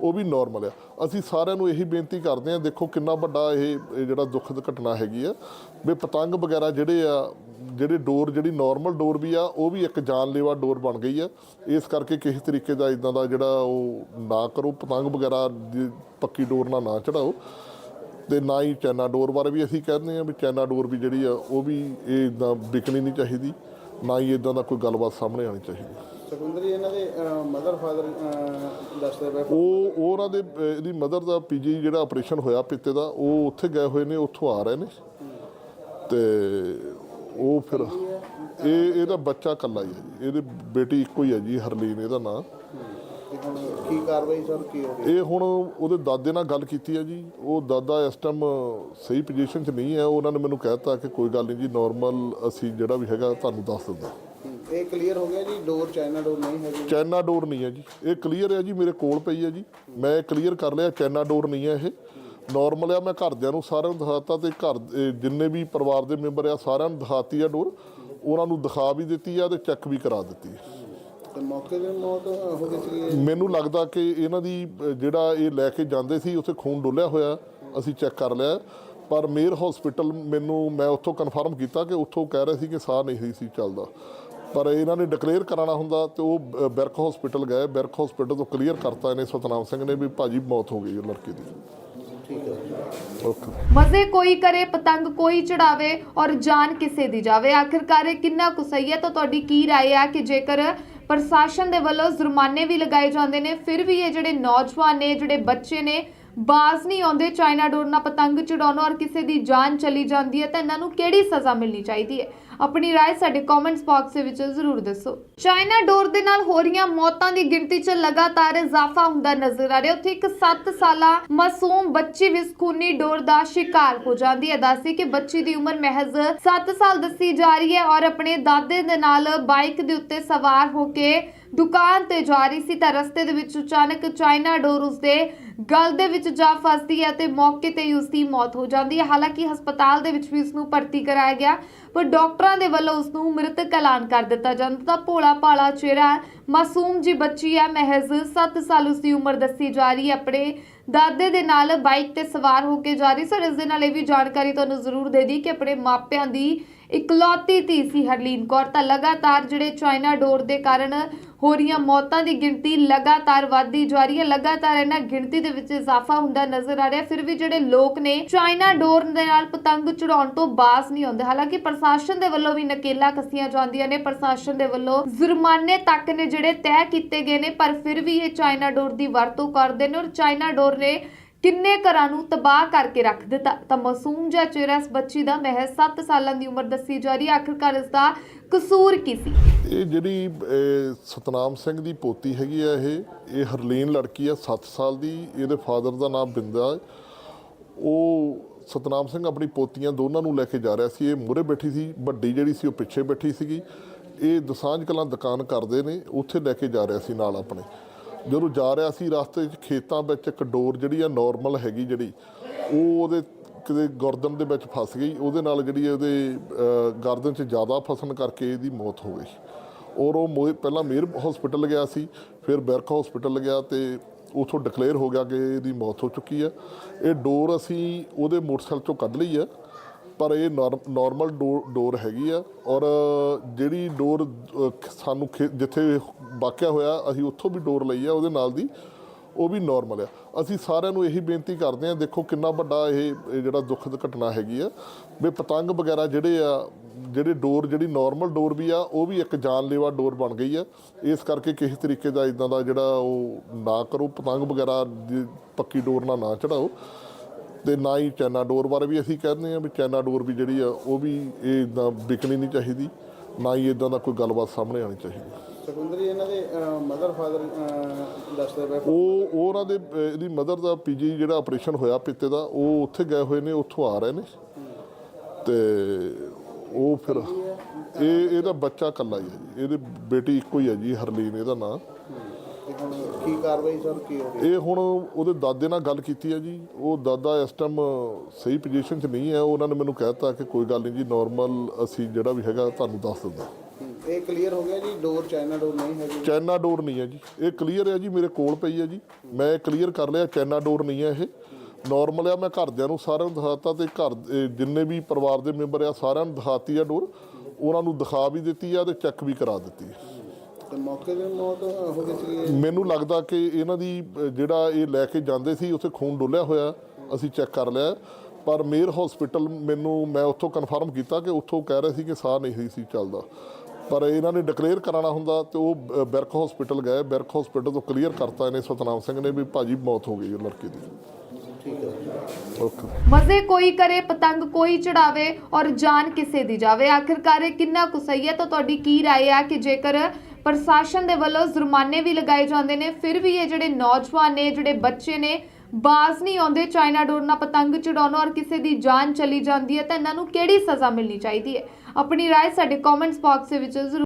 ਉਹ ਵੀ ਨਾਰਮਲ ਆ। ਅਸੀਂ ਸਾਰਿਆਂ ਨੂੰ ਇਹੀ ਬੇਨਤੀ ਕਰਦੇ ਆ, ਦੇਖੋ ਕਿੰਨਾ ਵੱਡਾ ਇਹ ਇਹ ਜਿਹੜਾ ਦੁੱਖਦ ਘਟਨਾ ਹੈਗੀ ਆ। ਵੀ ਪਤੰਗ ਵਗੈਰਾ ਜਿਹੜੇ ਆ, ਜਿਹੜੇ ਡੋਰ ਜਿਹੜੀ ਨਾਰਮਲ ਡੋਰ ਵੀ ਆ, ਉਹ ਵੀ ਇੱਕ ਜਾਨਲੇਵਾ ਡੋਰ ਬਣ ਗਈ ਆ। ਇਸ ਕਰਕੇ ਕਿਸੇ ਤਰੀਕੇ ਦਾ ਇਦਾਂ ਦਾ ਜਿਹੜਾ ਉਹ ਨਾ ਕਰੋ, ਪਤੰਗ ਵਗੈਰਾ ਦੀ ਪੱਕੀ ਡੋਰ ਨਾਲ ਨਾ ਚੜਾਓ। ਤੇ ਨਾ ਹੀ ਚਾਈਨਾ ਡੋਰ ਬਾਰੇ ਵੀ ਅਸੀਂ ਕਹਿੰਦੇ ਆ ਵੀ ਚਾਈਨਾ ਡੋਰ ਵੀ ਜਿਹੜੀ ਆ ਉਹ ਵੀ ਇਹ ਇਦਾਂ ਵਿਕਣੀ ਨਹੀਂ ਚਾਹੀਦੀ ਨਾ ਹੀ ਇਦਾਂ ਦਾ ਕੋਈ ਗੱਲਬਾਤ ਸਾਹਮਣੇ ਆਣੀ ਚਾਹੀਦੀ। ਸੁਖਵਿੰਦਰ ਜੀ ਇਹਨਾਂ ਦੇ ਮਦਰ ਫਾਦਰ ਦੱਸਦੇ ਪਏ ਉਹ ਉਹ ਉਹਨਾਂ ਦੇ ਇਹਦੀ ਮਦਰ ਦਾ ਪੀਜੀ ਜਿਹੜਾ ਆਪਰੇਸ਼ਨ ਹੋਇਆ ਪਿੱਤੇ ਦਾ ਉਹ ਉੱਥੇ ਗਏ ਹੋਏ ਨੇ ਉੱਥੋਂ ਆ ਰਹੇ ਨੇ। ਤੇ ਉਹ ਫਿਰ ਇਹ ਇਹਦਾ ਬੱਚਾ ਇਕੱਲਾ ਹੀ ਹੈ ਜੀ ਇਹਦੀ ਬੇਟੀ ਇੱਕੋ ਹੀ ਹੈ ਜੀ ਹਰਲੀਨ ਇਹਦਾ ਨਾਂ। ਤੇ ਹੁਣ ਕੀ ਕਾਰਵਾਈ ਸਰ ਕੀ ਹੋ ਰਹੀ ਇਹ ਹੁਣ ਉਹਦੇ ਦਾਦੇ ਨਾਲ ਗੱਲ ਕੀਤੀ ਹੈ ਜੀ। ਉਹ ਦਾਦਾ ਇਸ ਟਾਈਮ ਸਹੀ ਪੋਜੀਸ਼ਨ 'ਚ ਨਹੀਂ ਹੈ। ਉਹਨਾਂ ਨੇ ਮੈਨੂੰ ਕਹਿਤਾ ਕਿ ਕੋਈ ਗੱਲ ਨਹੀਂ ਜੀ ਨਾਰਮਲ ਅਸੀਂ ਜਿਹੜਾ ਵੀ ਹੈਗਾ ਤੁਹਾਨੂੰ ਦੱਸ ਦਿੰਦੇ ਇਹ ਕਲੀਅਰ ਹੋ ਗਿਆ ਜੀ ਡੋਰ ਚਾਈਨਾ ਡੋਰ ਨਹੀਂ ਹੈਗੀ ਚਾਈਨਾ ਡੋਰ ਨਹੀਂ ਹੈ ਜੀ। ਇਹ ਕਲੀਅਰ ਹੈ ਜੀ ਮੇਰੇ ਕੋਲ ਪਈ ਹੈ ਜੀ। ਮੈਂ ਕਲੀਅਰ ਕਰ ਲਿਆ ਚਾਈਨਾ ਡੋਰ ਨਹੀਂ ਹੈ ਇਹ। ਨਾਰਮਲ ਆ ਮੈਂ ਘਰਦਿਆਂ ਨੂੰ ਸਾਰਿਆਂ ਨੂੰ ਦਿਖਾਤਾ ਤੇ ਘਰ ਇਹ ਜਿੰਨੇ ਵੀ ਪਰਿਵਾਰ ਦੇ ਮੈਂਬਰ ਆ ਸਾਰਿਆਂ ਨੂੰ ਦਿਖਾਤੀ ਆ ਡੋਰ ਉਹਨਾਂ ਨੂੰ ਦਿਖਾ ਵੀ ਦਿੱਤੀ ਆ ਤੇ ਚੈੱਕ ਵੀ ਕਰਾ ਦਿੱਤੀ ਹੈ ਮੈਨੂੰ ਲੱਗਦਾ ਕਿ ਇਹਨਾਂ ਦੀ ਜਿਹੜਾ ਇਹ ਲੈ ਕੇ ਜਾਂਦੇ ਸੀ ਉੱਥੇ ਖੂਨ ਡੁੱਲਿਆ ਹੋਇਆ ਅਸੀਂ ਚੈੱਕ ਕਰ ਲਿਆ। ਪਰ ਮੇਰ ਹਸਪੀਟਲ ਮੈਨੂੰ ਮੈਂ ਉੱਥੋਂ ਕਨਫਰਮ ਕੀਤਾ ਕਿ ਉੱਥੋਂ ਕਹਿ ਰਹੇ ਸੀ ਕਿ ਸਾਹ ਨਹੀਂ ਸੀ ਚੱਲਦਾ। ਪਰ ਇਹਨਾਂ ਨੇ ਡਿਕਲੇਅਰ ਕਰਾਣਾ ਹੁੰਦਾ ਤੇ ਉਹ ਅ, ਹਸਪੀਟਲ ਗਏ। ਬੈਰਕ ਹਸਪੀਟਲ ਤੋਂ ਕਲੀਅਰ ਕਰਤਾ ਇਹਨੇ ਸਤਨਾਮ ਸਿੰਘ ਨੇ ਵੀ ਭਾਜੀ ਮੌਤ ਹੋ ਗਈ ਉਹ ਲੜਕੇ ਦੀ। ਓਕੇ। ਕੋਈ ਕਰੇ ਪਤੰਗ ਕੋਈ ਚੜਾਵੇ ਔਰ ਜਾਨ ਕਿਸੇ ਦੀ ਜਾਵੇ। ਆਖਿਰਕਾਰ ਇਹ ਕਿੰਨਾ ਕੁ ਤਾਂ ਤੁਹਾਡੀ ਕੀ ਰਾਏ ਹੈ ਕਿ ਜੇਕਰ ਪ੍ਰਸ਼ਾਸਨ ਦੇ ਵੱਲੋਂ ਜੁਰਮਾਨੇ ਵੀ ਲਗਾਏ ਜਾਂਦੇ ਨੇ। ਫਿਰ ਵੀ ਇਹ ਜਿਹੜੇ ਨੌਜਵਾਨ ਨੇ, ਜਿਹੜੇ ਬੱਚੇ ਨੇ, ਬਾਜ਼ ਨਹੀਂ ਆਉਂਦੇ। ਚਾਈਨਾ ਡੋਰ ਨਾਲ ਪਤੰਗ ਚੜਾਉਣਾ ਔਰ ਕਿਸੇ ਦੀ ਜਾਨ ਚਲੀ ਜਾਂਦੀ ਹੈ ਤਾਂ ਇਹਨਾਂ ਨੂੰ ਕਿਹੜੀ ਸਜ਼ਾ ਮਿਲਣੀ ਚਾਹੀਦੀ ਹੈ? ਆਪਣੀ رائے ਸਾਡੇ ਕਮੈਂਟਸ ਬਾਕਸ ਦੇ ਵਿੱਚ ਜ਼ਰੂਰ ਦੱਸੋ ਚਾਈਨਾ ਡੋਰ ਦੇ ਨਾਲ ਹੋ ਰਹੀਆਂ ਮੌਤਾਂ ਦੀ ਗਿਣਤੀ 'ਚ ਲਗਾਤਾਰ ਇਜ਼ਾਫਾ ਹੁੰਦਾ ਨਜ਼ਰ ਆ ਰਿਹਾ ਉੱਥੇ ਇੱਕ 7 ਸਾਲਾ ਮਾਸੂਮ ਬੱਚੀ ਵੀ ਇਸ ਖੂਨੀ ਡੋਰ ਦਾ ਸ਼ਿਕਾਰ ਹੋ ਜਾਂਦੀ ਹੈ ਦੱਸੀ ਕਿ ਬੱਚੀ ਦੀ ਉਮਰ ਮਹਿਜ਼ 7 ਸਾਲ ਦੱਸੀ ਜਾ ਰਹੀ ਹੈ ਔਰ ਆਪਣੇ ਦਾਦੇ ਦੇ ਨਾਲ ਬਾਈਕ ਦੇ ਉੱਤੇ ਸਵਾਰ ਹੋ ਕੇ ਦੁਕਾਨ ਤੇ ਜਾ ਰਹੀ ਸੀ ਤਾਂ ਰਸਤੇ ਦੇ ਵਿੱਚ ਅਚਾਨਕ ਚਾਈਨਾ ਡੋਰ ਉਸਦੇ ਗਲ ਦੇ ਵਿੱਚ ਜਾ ਫਸਦੀ ਹੈ ਤੇ ਮੌਕੇ ਤੇ ਹੀ ਉਸਦੀ ਮੌਤ ਹੋ ਜਾਂਦੀ ਹੈ। ਹਾਲਾਂਕਿ ਹਸਪਤਾਲ ਦੇ ਵਿੱਚ ਵੀ ਉਸ ਨੂੰ ਭਰਤੀ ਕਰਾਇਆ ਗਿਆ, ਪਰ ਡਾਕਟਰਾਂ ਦੇ ਵੱਲੋਂ ਉਸ ਨੂੰ ਮ੍ਰਿਤਕ ਐਲਾਨ ਕਰ ਦਿੱਤਾ ਜਾਂਦਾ ਤਾਂ ਭੋਲਾ ਭਾਲਾ ਚਿਹਰਾ ਮਾਸੂਮ ਜੀ ਬੱਚੀ ਹੈ। ਮਹਿਜ਼ 7 ਸਾਲ ਉਸ ਦੀ ਉਮਰ ਦੱਸੀ ਜਾ ਰਹੀ ਹੈ। ਆਪਣੇ ਦਾਦੇ ਦੇ ਨਾਲ ਬਾਈਕ ਤੇ ਸਵਾਰ ਹੋ ਕੇ ਜਾ ਰਹੀ ਸਰ ਇਸ ਦੇ ਨਾਲ ਇਹ ਵੀ ਜਾਣਕਾਰੀ ਤੁਹਾਨੂੰ ਜ਼ਰੂਰ ਦੇ ਦੀ ਕਿ ਆਪਣੇ ਮਾਪਿਆਂ ਦੀ ਇਕਲੌਤੀ ਧੀ ਸੀ ਹਰਲੀਨ ਕੌਰ। ਤਾਂ ਲਗਾਤਾਰ ਜਿਹੜੇ ਚਾਈਨਾ ਡੋਰ ਦੇ ਕਾਰਨ ਹੋ ਰਹੀਆਂ ਮੌਤਾਂ ਦੀ ਗਿਣਤੀ ਲਗਾਤਾਰ ਵੱਧਦੀ ਜਾ ਰਹੀ ਹੈ। ਲਗਾਤਾਰ ਇਹਨਾਂ ਗਿਣਤੀ ਦੇ ਵਿੱਚ ਇਜ਼ਾਫਾ ਹੁੰਦਾ ਨਜ਼ਰ ਆ ਰਿਹਾ। ਫਿਰ ਵੀ ਜਿਹੜੇ ਲੋਕ ਨੇ ਚਾਈਨਾ ਡੋਰ ਦੇ ਨਾਲ ਪਤੰਗ ਚੜਾਉਣ ਤੋਂ ਬਾਜ਼ ਨਹੀਂ ਆਉਂਦੇ। ਹਾਲਾਂਕਿ ਪ੍ਰਸ਼ਾਸਨ ਦੇ ਵੱਲੋਂ ਵੀ ਨਕੇਲਾ ਕੱਸੀਆਂ ਜਾਂਦੀਆਂ ਨੇ। ਪ੍ਰਸ਼ਾਸਨ ਦੇ ਵੱਲੋਂ ਜੁਰਮਾਨੇ ਤੱਕ ਨੇ ਜਿਹੜੇ ਤੈਅ ਕੀਤੇ ਗਏ ਨੇ। ਪਰ ਫਿਰ ਵੀ ਇਹ ਚਾਈਨਾ ਡੋਰ ਦੀ ਵਰਤੋਂ ਕਰਦੇ ਨੇ ਔਰ ਚਾਈਨਾ ਡੋਰ ਨੇ ਕਿੰਨੇ ਘਰਾਂ ਨੂੰ ਤਬਾਹ ਕਰਕੇ ਰੱਖ ਦਿੱਤਾ? ਤਾਂ ਮਾਸੂਮ ਜਿਹਾ ਚਿਹਰਾ ਇਸ ਬੱਚੀ ਦਾ ਮਹਿਜ਼ 7 ਸਾਲਾਂ ਦੀ ਉਮਰ ਦੱਸੀ ਜਾ ਰਹੀ ਹੈ। ਆਖਿਰਕਾਰ ਇਸ ਦਾ ਕਸੂਰ ਕੀ ਸੀ? ਇਹ ਜਿਹੜੀ ਅਹ, ਸਤਨਾਮ ਸਿੰਘ ਦੀ ਪੋਤੀ ਹੈਗੀ ਆ ਇਹ ਇਹ ਹਰਲੀਨ ਲੜਕੀ ਆ 7 ਸਾਲ ਦੀ। ਇਹਦੇ ਫਾਦਰ ਦਾ ਨਾਮ ਬਿੰਦਾ। ਹੈ। ਉਹ ਸਤਨਾਮ ਸਿੰਘ ਆਪਣੀ ਪੋਤੀਆਂ ਦੋਨਾਂ ਨੂੰ ਲੈ ਕੇ ਜਾ ਰਿਹਾ ਸੀ। ਇਹ ਮੂਹਰੇ ਬੈਠੀ ਸੀ ਵੱਡੀ ਜਿਹੜੀ ਸੀ ਉਹ ਪਿੱਛੇ ਬੈਠੀ ਸੀਗੀ। ਇਹ ਦਸਾਂਝ ਕਲਾਂ ਦੁਕਾਨ ਕਰਦੇ ਨੇ ਉੱਥੇ ਲੈ ਕੇ ਜਾ ਰਿਹਾ ਸੀ ਨਾਲ ਆਪਣੇ। ਜਦੋਂ ਜਾ ਰਿਹਾ ਸੀ ਰਸਤੇ 'ਚ ਖੇਤਾਂ ਵਿੱਚ ਇੱਕ ਡੋਰ ਜਿਹੜੀ ਆ ਨਾਰਮਲ ਹੈਗੀ ਜਿਹੜੀ, ਉਹ ਉਹਦੇ ਕਿਤੇ ਗਰਦਨ ਦੇ ਵਿੱਚ ਫਸ ਗਈ। ਉਹਦੇ ਨਾਲ ਜਿਹੜੀ ਉਹਦੇ ਗਰਦਨ 'ਚ ਜ਼ਿਆਦਾ ਫਸਣ ਕਰਕੇ ਇਹਦੀ ਮੌਤ ਹੋ ਗਈ। ਔਰ ਉਹ ਮੋਏ- ਪਹਿਲਾਂ ਮੇਰ ਹਸਪੀਟਲ ਗਿਆ ਸੀ, ਫਿਰ ਬੈਰਕ ਹਸਪੀਟਲ ਗਿਆ ਤੇ ਉਥੋਂ ਡਿਕਲੇਅਰ ਹੋ ਗਿਆ ਕਿ ਇਹਦੀ ਮੌਤ ਹੋ ਚੁੱਕੀ ਹੈ ਇਹ ਡੋਰ ਅਸੀਂ ਉਹਦੇ ਮੋਟਰਸਾਈਕਲ ਚੋਂ ਕੱਢ ਲਈ ਆ। ਪਰ ਇਹ ਨਾਰਮਲ ਡੋਰ ਹੈਗੀ ਆ ਔਰ ਜਿਹੜੀ ਡੋਰ ਸਾਨੂੰ ਖੇ- ਜਿੱਥੇ ਵਾਕਿਆ ਹੋਇਆ ਅਸੀਂ ਉੱਥੋਂ ਵੀ ਡੋਰ ਲਈ ਆ ਉਹਦੇ ਨਾਲ ਦੀ, ਉਹ ਵੀ ਨਾਰਮਲ ਆ। ਅਸੀਂ ਸਾਰਿਆਂ ਨੂੰ ਇਹੀ ਬੇਨਤੀ ਕਰਦੇ ਆ ਦੇਖੋ ਕਿੰਨਾ ਵੱਡਾ ਇਹ ਜਿਹੜਾ ਦੁਖਦ ਘਟਨਾ ਹੈਗੀ ਆ। ਵੀ ਪਤੰਗ ਵਗੈਰਾ ਜਿਹੜੇ ਆ, ਜਿਹੜੇ ਡੋਰ, ਜਿਹੜੀ ਨਾਰਮਲ ਡੋਰ ਵੀ ਆ, ਉਹ ਵੀ ਇੱਕ ਜਾਨਲੇਵਾ ਡੋਰ ਬਣ ਗਈ ਆ। ਇਸ ਕਰਕੇ ਕਿਸੇ ਤਰੀਕੇ ਦਾ ਇਦਾਂ ਦਾ ਜਿਹੜਾ ਉਹ ਨਾ ਕਰੋ, ਪਤੰਗ ਵਗੈਰਾ ਦੀ ਪੱਕੀ ਡੋਰ ਨਾਲ ਨਾ ਚੜਾਓ। ਤੇ ਨਾ ਹੀ ਚਾਈਨਾ ਡੋਰ ਬਾਰੇ ਵੀ ਅਸੀਂ ਕਹਿੰਦੇ ਆ ਵੀ ਚਾਈਨਾ ਡੋਰ ਵੀ ਜਿਹੜੀ ਆ ਉਹ ਵੀ ਇਹ ਇਦਾਂ ਵਿਕਣੀ ਨਹੀਂ ਚਾਹੀਦੀ ਨਾ ਹੀ ਇਦਾਂ ਦਾ ਕੋਈ ਗੱਲਬਾਤ ਸਾਹਮਣੇ ਆਣੀ ਚਾਹੀਦੀ। ਸੁਖਵਿੰਦਰ ਜੀ ਇਹਨਾਂ ਦੇ ਮਦਰ ਫਾਦਰ ਦੱਸਦੇ ਪਏ ਉਹ ਉਹ ਉਹਨਾਂ ਦੇ ਇਹਦੀ ਮਦਰ ਦਾ ਪੀਜੀ ਜਿਹੜਾ ਆਪਰੇਸ਼ਨ ਹੋਇਆ ਪਿੱਤੇ ਦਾ ਉਹ ਉੱਥੇ ਗਏ ਹੋਏ ਨੇ ਉੱਥੋਂ ਆ ਰਹੇ ਨੇ। ਤੇ ਉਹ ਫਿਰ ਇਹ ਇਹਦਾ ਬੱਚਾ ਇਕੱਲਾ ਹੀ ਹੈ ਜੀ ਇਹਦੀ ਬੇਟੀ ਇੱਕੋ ਹੀ ਹੈ ਜੀ ਹਰਲੀਨ ਇਹਦਾ ਨਾਂ। ਤੇ ਹੁਣ ਕੀ ਕਾਰਵਾਈ ਸਰ ਕੀ ਹੋ ਰਹੀ ਇਹ ਹੁਣ ਉਹਦੇ ਦਾਦੇ ਨਾਲ ਗੱਲ ਕੀਤੀ ਹੈ ਜੀ। ਉਹ ਦਾਦਾ ਇਸ ਟਾਈਮ ਸਹੀ ਪੋਜੀਸ਼ਨ 'ਚ ਨਹੀਂ ਹੈ। ਉਹਨਾਂ ਨੇ ਮੈਨੂੰ ਕਹਿਤਾ ਕਿ ਕੋਈ ਗੱਲ ਨਹੀਂ ਜੀ ਨਾਰਮਲ ਅਸੀਂ ਜਿਹੜਾ ਵੀ ਹੈਗਾ ਤੁਹਾਨੂੰ ਦੱਸ ਦਿੰਦੇ ਹਾਂ। ਇਹ ਕਲੀਅਰ ਹੋ ਗਿਆ ਜੀ ਡੋਰ ਚਾਈਨਾ ਡੋਰ ਨਹੀਂ ਹੈਗੀ। ਚਾਈਨਾ ਡੋਰ ਨਹੀਂ ਹੈ ਜੀ। ਇਹ ਕਲੀਅਰ ਹੈ ਜੀ ਮੇਰੇ ਕੋਲ ਪਈ ਹੈ ਜੀ। ਮੈਂ ਕਲੀਅਰ ਕਰ ਲਿਆ ਚਾਈਨਾ ਡੋਰ ਨਹੀਂ ਹੈ ਇਹ। ਨਾਰਮਲ ਆ ਮੈਂ ਘਰਦਿਆਂ ਨੂੰ ਸਾਰਿਆਂ ਨੂੰ ਦਿਖਾਤਾ ਤੇ ਘਰ ਇਹ ਜਿੰਨੇ ਵੀ ਪਰਿਵਾਰ ਦੇ ਮੈਂਬਰ ਆ ਸਾਰਿਆਂ ਨੂੰ ਦਿਖਾਤੀ ਆ ਡੋਰ ਉਹਨਾਂ ਨੂੰ ਦਿਖਾ ਵੀ ਦਿੱਤੀ ਆ ਤੇ ਚੈੱਕ ਵੀ ਕਰਾ ਦਿੱਤੀ ਹੈ ਤੇ ਮੌਕੇ ਤੇ ਮੌਤ ਹੋ ਗਈ ਸੀ ਮੈਨੂੰ ਲੱਗਦਾ ਕਿ ਇਹਨਾਂ ਦੀ ਅਹ, ਜਿਹੜਾ ਇਹ ਲੈ ਕੇ ਜਾਂਦੇ ਸੀ ਉੱਥੇ ਖੂਨ ਡੁੱਲਿਆ ਹੋਇਆ ਅਸੀਂ ਚੈੱਕ ਕਰ ਲਿਆ ਪਰ ਮੇਰ ਹਸਪੀਟਲ ਮੈਨੂੰ ਮੈਂ ਉੱਥੋਂ ਕਨਫਰਮ ਕੀਤਾ ਕਿ ਉੱਥੋਂ ਕਹਿ ਰਹੇ ਸੀ ਕਿ ਸਾਹ ਨਹੀਂ ਸੀ ਚੱਲਦਾ ਪਰ ਇਹਨਾਂ ਨੇ ਡਿਕਲੇਅਰ ਕਰਾਉਣਾ ਹੁੰਦਾ ਤੇ ਉਹ ਬ- ਬਿਰਕ ਹਸਪੀਟਲ ਗਏ ਬਿਰਕ ਹਸਪੀਟਲ ਤੋਂ ਕਲੀਅਰ ਕਰਤਾ ਇਹਨੇ ਸਤਨਾਮ ਸਿੰਘ ਨੇ ਵੀ ਭਾਜੀ ਮੌਤ ਹੋ ਗਈ ਹੈ ਲੜਕੇ ਦੀ ਠੀਕ ਹੈ ਓਕੇ ਮਜ਼ੇ ਕੋਈ ਕਰੇ ਪਤੰਗ ਕੋਈ ਚੜਾਵੇ ਔਰ ਜਾਨ ਕਿਸੇ ਦੀ ਜਾਵੇ ਆਖਿਰਕਾਰ ਇਹ ਕਿੰਨਾ ਕੁ ਸਹੀ ਹੈ ਤਾਂ ਤੁਹਾਡੀ ਕੀ رائے ਹੈ ਕਿ ਜੇਕਰ ਪ੍ਰਸ਼ਾਸਨ ਦੇ ਵੱਲੋਂ ਜੁਰਮਾਨੇ ਵੀ ਲਗਾਏ ਜਾਂਦੇ ਨੇ ਫਿਰ ਵੀ ਇਹ ਜਿਹੜੇ ਨੌਜਵਾਨ ਨੇ ਜਿਹੜੇ ਬੱਚੇ ਨੇ ਬਾਜ਼ ਨਹੀਂ ਆਉਂਦੇ ਚਾਈਨਾ ਡੋਰ ਨਾਲ ਪਤੰਗ ਚੜਾਉਣ ਔਰ ਕਿਸੇ ਦੀ ਜਾਨ ਚਲੀ ਜਾਂਦੀ ਹੈ ਤਾਂ ਇਹਨਾਂ ਨੂੰ ਕਿਹੜੀ ਸਜ਼ਾ ਮਿਲਣੀ ਚਾਹੀਦੀ ਹੈ ਆਪਣੀ رائے ਸਾਡੇ ਕਮੈਂਟਸ ਬਾਕਸ ਦੇ ਵਿੱਚ ਜ਼ਰੂਰ